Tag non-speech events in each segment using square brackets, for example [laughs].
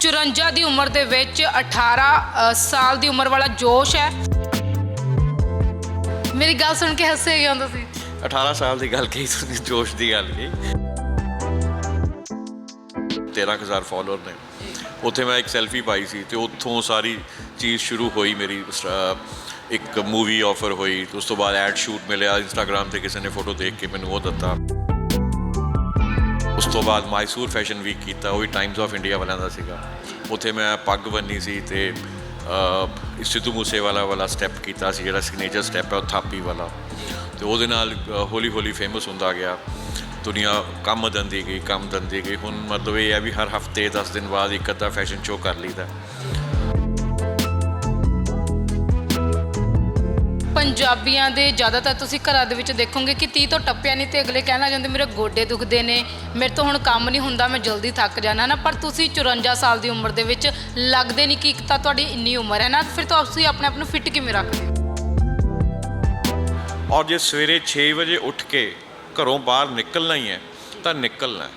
54 ਦੀ ਉਮਰ ਦੇ ਵਿੱਚ 18 ਸਾਲ ਦੀ ਉਮਰ ਵਾਲਾ ਜੋਸ਼ ਹੈ। ਮੇਰੀ ਗੱਲ ਸੁਣ ਕੇ ਹੱਸੇ ਗਿਆ ਤੁਸੀਂ? 18 ਸਾਲ ਦੀ ਗੱਲ ਕਹੀ ਤੁਸੀਂ, ਜੋਸ਼ ਦੀ ਗੱਲ ਕਹੀ। 13000 ਫਾਲੋਅਰ ਨੇ। ਉੱਥੇ ਮੈਂ ਇੱਕ ਸੈਲਫੀ ਪਾਈ ਸੀ ਤੇ ਉੱਥੋਂ ਸਾਰੀ ਚੀਜ਼ ਸ਼ੁਰੂ ਹੋਈ ਮੇਰੀ ਇੱਕ ਮੂਵੀ ਆਫਰ ਹੋਈ, ਉਸ ਤੋਂ ਬਾਅਦ ਐਡ ਸ਼ੂਟ ਮਿਲਿਆ ਇੰਸਟਾਗ੍ਰam ਤੇ ਕਿਸੇ ਨੇ ਫੋਟੋ ਦੇਖ ਕੇ ਮੈਨੂੰ ਉਹ ਦਿੱਤਾ। ਤੋਂ ਬਾਅਦ ਮਾਈਸੂਰ ਫੈਸ਼ਨ ਵੀਕ ਕੀਤਾ, ਉਹ ਵੀ ਟਾਈਮਸ ਆਫ ਇੰਡੀਆ ਵਾਲਿਆਂ ਦਾ ਸੀਗਾ। ਉੱਥੇ ਮੈਂ ਪੱਗ ਬੰਨੀ ਸੀ ਤੇ ਸਿੱਧੂ ਮੂਸੇਵਾਲਾ ਵਾਲਾ ਸਟੈਪ ਕੀਤਾ ਸੀ, ਜਿਹੜਾ ਸਿਗਨੇਚਰ ਸਟੈਪ ਹੈ, ਉਹ ਥਾਪੀ ਵਾਲਾ। ਤੇ ਉਹਦੇ ਨਾਲ ਹੌਲੀ ਹੌਲੀ ਫੇਮਸ ਹੁੰਦਾ ਗਿਆ। ਦੁਨੀਆ ਕੰਮ ਦੰਦੀ ਗਈ, ਕੰਮ ਦੰਦੀ ਗਈ। ਹੁਣ ਮਤਲਬ ਇਹ ਹੈ ਵੀ ਹਰ ਹਫ਼ਤੇ 10 ਦਿਨ ਬਾਅਦ ਇੱਕ ਅੱਧਾ ਫੈਸ਼ਨ ਸ਼ੋਅ ਕਰ ਲਈਦਾ। ਪੰਜਾਬੀਆਂ ਦੇ ਜ਼ਿਆਦਾਤਰ ਤੁਸੀਂ ਘਰਾਂ ਦੇ ਵਿੱਚ ਦੇਖੋਗੇ ਕਿ 30 ਤੋਂ ਟੱਪਿਆ ਨਹੀਂ ਤੇ ਅਗਲੇ ਕਹਿਣਾ ਲੱਗ ਜਾਂਦੇ, ਮੇਰੇ ਗੋਡੇ ਦੁਖਦੇ ਨੇ, ਮੇਰੇ ਤੋਂ ਹੁਣ ਕੰਮ ਨਹੀਂ ਹੁੰਦਾ, ਮੈਂ ਜਲਦੀ ਥੱਕ ਜਾਣਾ ਨਾ ਪਰ ਤੁਸੀਂ 54 ਸਾਲ ਦੀ ਉਮਰ ਦੇ ਵਿੱਚ ਲੱਗਦੇ ਨਹੀਂ ਕਿ ਇੱਕ ਤਾਂ ਤੁਹਾਡੀ ਇੰਨੀ ਉਮਰ ਹੈ ਨਾ? ਫਿਰ ਤਾਂ ਤੁਸੀਂ ਆਪਣੇ ਆਪ ਨੂੰ ਫਿੱਟ ਕਿਵੇਂ ਰੱਖਦੇ ਔਰ ਜੇ ਸਵੇਰੇ 6 ਵਜੇ ਉੱਠ ਕੇ ਘਰੋਂ ਬਾਹਰ ਨਿਕਲਣਾ ਹੀ ਹੈ, ਤਾਂ ਨਿਕਲਣਾ।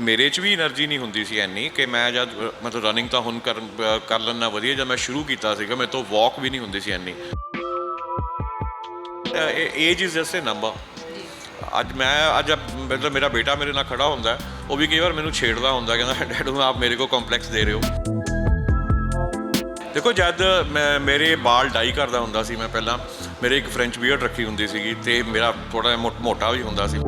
ਮੇਰੇ 'ਚ ਵੀ એનર્ਜੀ ਨਹੀਂ ਹੁੰਦੀ ਸੀ ਐਨੀ ਕਿ ਮੈਂ ਜਦ ਮਤਲਬ ਰਨਿੰਗ ਤਾਂ ਹੁਣ ਕਰ ਕਰ ਲੈਣਾ ਵਧੀਆ ਜਦ ਮੈਂ ਸ਼ੁਰੂ ਕੀਤਾ ਸੀਗਾ, ਮੇਰੇ ਤੋਂ ਵਾਕ ਵੀ ਨਹੀਂ ਹੁੰਦੀ ਸੀ ਐਨੀ age is just a number ਅੱਜ ਮੈਂ, ਅੱਜ ਮਤਲਬ ਮੇਰਾ ਬੇਟਾ ਮੇਰੇ ਨਾਲ ਖੜਾ ਹੁੰਦਾ ਉਹ ਵੀ ਕਈ ਵਾਰ ਮੈਨੂੰ ਛੇੜਦਾ ਹੁੰਦਾ ਕਹਿੰਦਾ, ਡੈਡੂ ਆਪ ਮੇਰੇ ਕੋ ਕੰਪਲੈਕਸ ਦੇ ਰਹੇ ਹੋ। ਦੇਖੋ, ਜਦ ਮੈਂ, ਮੇਰੇ ਵਾਲ ਡਾਈ ਕਰਦਾ ਹੁੰਦਾ ਸੀ ਮੈਂ ਪਹਿਲਾਂ, ਮੇਰੇ ਇੱਕ ਫ੍ਰੈਂਚ ਬੀਅਰਡ ਰੱਖੀ ਹੁੰਦੀ ਸੀਗੀ ਤੇ ਮੇਰਾ ਥੋੜਾ ਮੋਟਾ ਵੀ ਹੁੰਦਾ ਸੀ।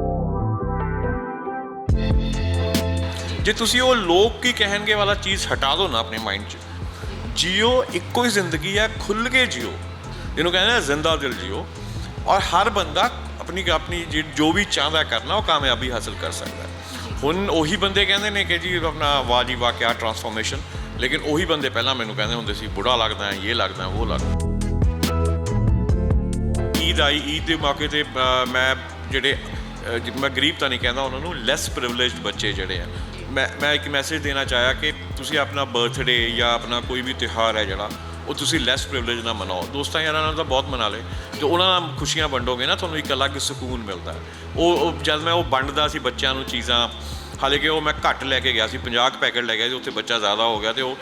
ਜੇ ਤੁਸੀਂ ਉਹ ਲੋਕ ਕੀ ਕਹਿਣਗੇ ਵਾਲਾ ਚੀਜ਼ ਹਟਾ ਦਿਓ ਨਾ ਆਪਣੇ ਮਾਈਂਡ 'ਚ। ਜੀਓ ਇੱਕੋ ਹੀ ਜ਼ਿੰਦਗੀ ਹੈ ਖੁੱਲ ਕੇ ਜੀਓ। ਇਹਨੂੰ ਕਹਿੰਦੇ ਆ ਜ਼ਿੰਦਾ ਦਿਲ ਜਿਓ। ਔਰ ਹਰ ਬੰਦਾ ਆਪਣੀ ਆਪਣੀ ਜਿ- ਜੋ ਵੀ ਚਾਹੁੰਦਾ ਕਰਨਾ ਉਹ ਕਾਮਯਾਬੀ ਹਾਸਲ ਕਰ ਸਕਦਾ ਹੁਣ ਉਹੀ ਬੰਦੇ ਕਹਿੰਦੇ ਨੇ ਕਿ ਜੀ ਆਪਣਾ ਵਾਹ ਜੀ ਵਾਹ ਕਿਆ ਟਰਾਂਸਫਾਰਮੇਸ਼ਨ ਲੇਕਿਨ ਉਹੀ ਬੰਦੇ ਪਹਿਲਾਂ ਮੈਨੂੰ ਕਹਿੰਦੇ ਹੁੰਦੇ ਸੀ ਬੁੜਾ ਲੱਗਦਾ ਹੈ ਇਹ ਲੱਗਦਾ ਹੈ, ਉਹ ਲੱਗਦਾ ਈਦ ਆਈ ਈਦ ਦੇ ਮੌਕੇ ਤੇ ਮੈਂ ਜਿਹੜੇ ਮੈਂ ਗਰੀਬ ਤਾਂ ਨਹੀਂ ਕਹਿੰਦਾ ਉਹਨਾਂ ਨੂੰ ਲੈਸ ਪ੍ਰਿਵਿਲੇਜਡ ਬੱਚੇ ਜਿਹੜੇ ਆ। ਮੈਂ ਮੈਂ ਇੱਕ ਮੈਸੇਜ ਦੇਣਾ ਚਾਹਿਆ ਕਿ ਤੁਸੀਂ ਆਪਣਾ ਬਰਥਡੇ ਜਾਂ ਆਪਣਾ ਕੋਈ ਵੀ ਤਿਉਹਾਰ ਹੈ ਜਿਹੜਾ ਉਹ ਤੁਸੀਂ ਲੈਸ ਪ੍ਰਿਵਿਲੇਜ ਨਾਲ ਮਨਾਓ। ਦੋਸਤਾਂ ਯਾਰਾਂ ਨਾਲ ਤਾਂ ਬਹੁਤ ਮਨਾ ਲਏ। ਤੇ ਉਹਨਾਂ ਨਾਲ ਖੁਸ਼ੀਆਂ ਵੰਡੋਗੇ ਨਾ, ਤੁਹਾਨੂੰ ਇੱਕ ਅਲੱਗ ਸਕੂਨ ਮਿਲਦਾ। ਉਹ ਉਹ ਜਦ ਮੈਂ ਉਹ ਵੰਡਦਾ ਸੀ ਬੱਚਿਆਂ ਨੂੰ ਚੀਜ਼ਾਂ, ਹਾਲੇ ਕਿ ਉਹ ਮੈਂ ਘੱਟ ਲੈ ਕੇ ਗਿਆ ਸੀ 50 ਕੁ ਪੈਕੇਟ ਲੈ ਗਿਆ ਸੀ, ਉੱਥੇ ਬੱਚਾ ਜ਼ਿਆਦਾ ਹੋ ਗਿਆ ਤੇ ਉਹ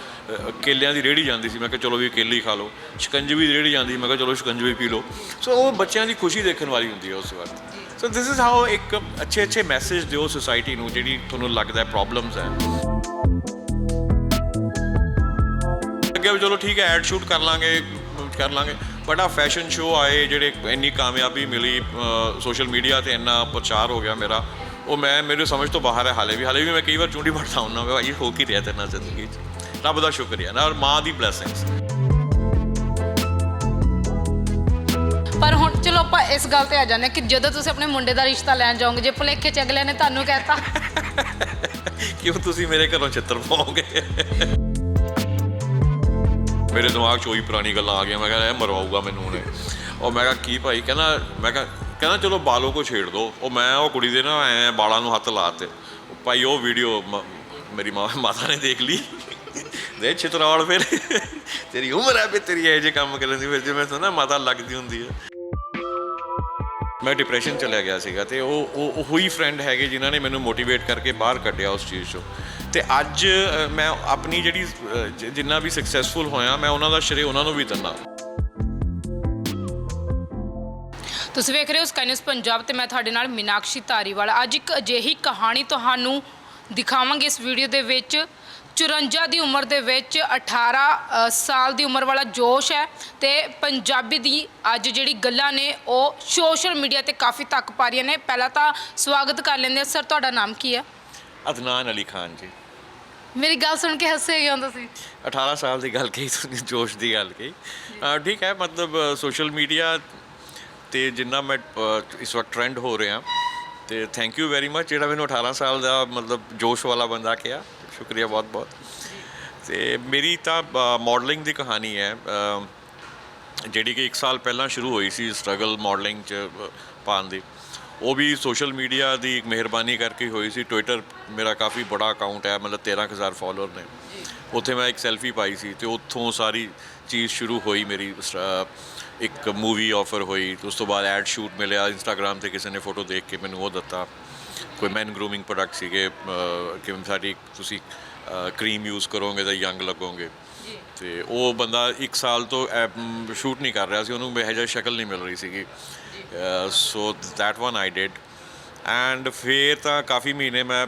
ਕੇਲਿਆਂ ਦੀ ਰੇੜੀ ਜਾਂਦੀ ਸੀ। ਮੈਂ ਕਿਹਾ, ਚਲੋ ਵੀ ਕੇਲੀ ਖਾ ਲਓ। ਸ਼ਿਕੰਜਵੀ ਦੀ ਰੇੜੀ ਜਾਂਦੀ ਮੈਂ ਕਿਹਾ, ਚਲੋ ਸ਼ਿਕੰਜਵੀ ਪੀ ਲਓ। ਸੋ ਉਹ ਬੱਚਿਆਂ ਦੀ ਖੁਸ਼ੀ ਦੇਖਣ ਵਾਲੀ ਹੁੰਦੀ ਹੈ ਉਸ ਵਕਤ ਸੋ ਥਿਸ ਇਜ਼ ਹਾਊ ਇੱਕ ਅੱਛੇ ਅੱਛੇ ਮੈਸੇਜ ਦਿਓ ਸੋਸਾਇਟੀ ਨੂੰ, ਜਿਹੜੀ ਤੁਹਾਨੂੰ ਲੱਗਦਾ ਪ੍ਰੋਬਲਮਸ ਹੈ। ਅੱਗੇ ਵੀ ਚਲੋ ਠੀਕ ਹੈ ਐਡ ਸ਼ੂਟ ਕਰ ਲਾਂਗੇ ਕਰ ਲਾਂਗੇ। ਬਟ ਆ ਫੈਸ਼ਨ ਸ਼ੋਅ ਆਏ ਜਿਹੜੇ ਇੰਨੀ ਕਾਮਯਾਬੀ ਮਿਲੀ ਸੋਸ਼ਲ ਮੀਡੀਆ ਤੇ ਇੰਨਾ ਪ੍ਰਚਾਰ ਹੋ ਗਿਆ ਮੇਰਾ। ਉਹ ਮੈਂ ਮੇਰੇ ਸਮਝ ਤੋਂ ਬਾਹਰ ਹੈ ਹਾਲੇ ਵੀ। ਹਾਲੇ ਵੀ ਮੈਂ ਕਈ ਵਾਰ ਚੁੰਡੀ ਵੜਦਾ ਹੁੰਦਾ ਵਾ ਇਹ ਹੋ ਕੀ ਰਿਹਾ ਤੇਰੇ ਨਾਲ ਜ਼ਿੰਦਗੀ 'ਚ? ਰੱਬ ਦਾ ਸ਼ੁਕਰੀਆ। ਨਾ ਔਰ ਮਾਂ ਦੀ ਬਲੇਸਿੰਗਸ ਪਰ ਹੁਣ ਚਲੋ ਆਪਾਂ ਇਸ ਗੱਲ ਤੇ ਆ ਜਾਂਦੇ ਕਿ ਜਦੋਂ ਤੁਸੀਂ ਆਪਣੇ ਮੁੰਡੇ ਦਾ ਰਿਸ਼ਤਾ ਲੈਣ ਜਾਓਗੇ ਜੇ ਭੁਲੇਖੇ ਚ ਅਗਲੇ ਨੇ ਤੁਹਾਨੂੰ ਕਹਿਤਾ। [laughs] ਕਿਉਂ ਤੁਸੀਂ ਮੇਰੇ ਘਰੋਂ ਛਿੱਤਰ ਪਾਓਗੇ? ਮੇਰੇ ਦਿਮਾਗ 'ਚ ਉਹੀ ਪੁਰਾਣੀ ਗੱਲਾਂ ਆ ਗਈਆਂ। ਮੈਂ ਕਹਿੰਦਾ ਇਹ ਮਰਵਾਊਗਾ ਮੈਨੂੰ ਉਹਨੇ। ਉਹ ਮੈਂ ਕਿਹਾ, ਕੀ ਭਾਈ? ਕਹਿੰਦਾ, ਮੈਂ ਕਿਹਾ, ਕਹਿੰਦਾ, ਚਲੋ ਬਾਲੋਂ ਕੋ ਛੇੜ ਦੋ। ਉਹ ਮੈਂ, ਉਹ ਕੁੜੀ ਦੇ ਨਾ ਐ ਬਾਲਾਂ ਨੂੰ ਹੱਥ ਲਾਤੇ ਭਾਈ, ਉਹ ਵੀਡੀਓ ਮੇਰੀ ਮਾਤਾ ਨੇ ਦੇਖ ਲਈ। ਦੇ ਛਿਤਰਾਵਲ ਫਿਰ। ਤੇਰੀ ਉਮਰ ਹੈ ਵੀ ਤੇਰੀ ਇਹ ਜੇ ਕੰਮ ਕਰਨ ਦੀ। ਫਿਰ ਜੇ ਤੋਂ ਨਾ ਮਾਤਾ ਲੱਗਦੀ ਹੁੰਦੀ ਹੈ ਮੈਂ ਡਿਪਰੈਸ਼ਨ ਚਲਿਆ ਗਿਆ ਸੀਗਾ ਤੇ ਉਹ ਉਹ ਉਹ ਹੀ ਫਰੈਂਡ ਹੈਗੇ ਜਿਨ੍ਹਾਂ ਨੇ ਮੈਨੂੰ ਮੋਟੀਵੇਟ ਕਰਕੇ ਬਾਹਰ ਕੱਢਿਆ ਉਸ ਚੀਜ਼ ਚੋਂ। ਤੇ ਅੱਜ ਮੈਂ ਆਪਣੀ ਜਿਹੜੀ ਜਿੰਨਾ ਵੀ ਸਕਸੈਸਫੁਲ ਹੋਇਆ ਮੈਂ ਉਹਨਾਂ ਦਾ ਸ਼੍ਰੇ ਉਹਨਾਂ ਨੂੰ ਵੀ ਦਿੰਦਾ। ਤੁਸੀਂ ਵੇਖ ਰਹੇ ਹੋ ਸਕਾਈ ਨਿਊਜ਼ ਪੰਜਾਬ ਤੇ ਮੈਂ ਤੁਹਾਡੇ ਨਾਲ ਮੀਨਾਕਸ਼ੀ ਧਾਰੀਵਾਲ। ਅੱਜ ਇੱਕ ਅਜਿਹੀ ਕਹਾਣੀ ਤੁਹਾਨੂੰ ਦਿਖਾਵਾਂਗੇ ਇਸ ਵੀਡੀਓ ਦੇ ਵਿੱਚ। 54 ਦੀ ਉਮਰ ਦੇ ਵਿੱਚ 18 ਅ, ਸਾਲ ਦੀ ਉਮਰ ਵਾਲਾ ਜੋਸ਼ ਹੈ ਤੇ ਪੰਜਾਬੀ ਦੀ ਅੱਜ ਜਿਹੜੀ ਗੱਲਾਂ ਨੇ ਉਹ ਸੋਸ਼ਲ ਮੀਡੀਆ ਤੇ ਕਾਫੀ ਤੱਕ ਪਾ ਰਹੀਆਂ ਨੇ। ਪਹਿਲਾਂ ਤਾਂ ਸਵਾਗਤ ਕਰ ਲੈਂਦੇ ਹਾਂ। ਸਰ ਤੁਹਾਡਾ ਨਾਮ ਕੀ ਹੈ? ਅਦਨਾਨ ਅਲੀ ਖਾਨ ਜੀ। ਮੇਰੀ ਗੱਲ ਸੁਣ ਕੇ ਹੱਸੇ ਗਿਆ ਤੁਸੀਂ। 18 ਸਾਲ ਦੀ ਗੱਲ ਕਹੀ ਤੁਸੀਂ ਜੋਸ਼ ਦੀ ਗੱਲ ਕਹੀ। ਅ, ਠੀਕ ਹੈ ਮਤਲਬ ਸੋਸ਼ਲ ਮੀਡੀਆ ਤੇ ਜਿੰਨਾ ਮੈਂ ਅ, ਇਸ ਵਕਤ ਟ੍ਰੈਂਡ ਹੋ ਰਿਹਾ ਤੇ ਥੈਂਕ ਯੂ ਵੈਰੀ ਮਚ ਜਿਹੜਾ ਮੈਨੂੰ 18 ਸਾਲ ਦਾ ਮਤਲਬ ਜੋਸ਼ ਵਾਲਾ ਬੰਦਾ ਕਿਹਾ। ਸ਼ੁਕਰੀਆ ਬਹੁਤ ਬਹੁਤ। ਤੇ ਮੇਰੀ ਤਾਂ ਮਾਡਲਿੰਗ ਦੀ ਕਹਾਣੀ ਹੈ ਅ, ਜਿਹੜੀ ਕਿ 1 ਸਾਲ ਪਹਿਲਾਂ ਸ਼ੁਰੂ ਹੋਈ ਸੀ ਸਟਰਗਲ ਮਾਡਲਿੰਗ ਚ ਅ, ਪਾਉਣ ਦੀ। ਉਹ ਵੀ ਸੋਸ਼ਲ ਮੀਡੀਆ ਦੀ ਇੱਕ ਮਿਹਰਬਾਨੀ ਕਰਕੇ ਹੋਈ ਸੀ। ਟਵਿੱਟਰ ਮੇਰਾ ਕਾਫੀ ਬੜਾ ਅਕਾਊਂਟ ਹੈ ਮਤਲਬ 13000 ਫਾਲੋਅਰ ਨੇ। ਉੱਥੇ ਮੈਂ ਇੱਕ ਸੈਲਫੀ ਪਾਈ ਸੀ ਤੇ ਉੱਥੋਂ ਸਾਰੀ ਚੀਜ਼ ਸ਼ੁਰੂ ਹੋਈ ਮੇਰੀ ਇੱਕ ਮੂਵੀ ਆਫਰ ਹੋਈ ਉਸ ਤੋਂ ਬਾਅਦ ਐਡ ਸ਼ੂਟ ਮਿਲਿਆ ਇੰਸਟਾਗ੍ਰam ਤੇ ਕਿਸੇ ਨੇ ਫੋਟੋ ਦੇਖ ਕੇ ਮੈਨੂੰ ਉਹ ਦਿੱਤਾ। ਕੋਈ ਮੈਨ ਗਰੂਮਿੰਗ ਪ੍ਰੋਡਕਟ ਸੀਗੇ ਕਿ ਸਾਡੀ ਤੁਸੀਂ ਕਰੀਮ ਯੂਜ਼ ਕਰੋਗੇ ਤਾਂ ਯੰਗ ਲੱਗੋਗੇ। ਤੇ ਉਹ ਬੰਦਾ 1 ਸਾਲ ਤੋਂ ਸ਼ੂਟ ਨਹੀਂ ਕਰ ਰਿਹਾ ਸੀ ਉਹਨੂੰ ਇਹੋ ਜਿਹਾ ਸ਼ਕਲ ਨਹੀਂ ਮਿਲ ਰਹੀ ਸੀਗੀ। So that one I did and ਫੇਰ ਤਾਂ ਕਾਫੀ ਮਹੀਨੇ ਮੈਂ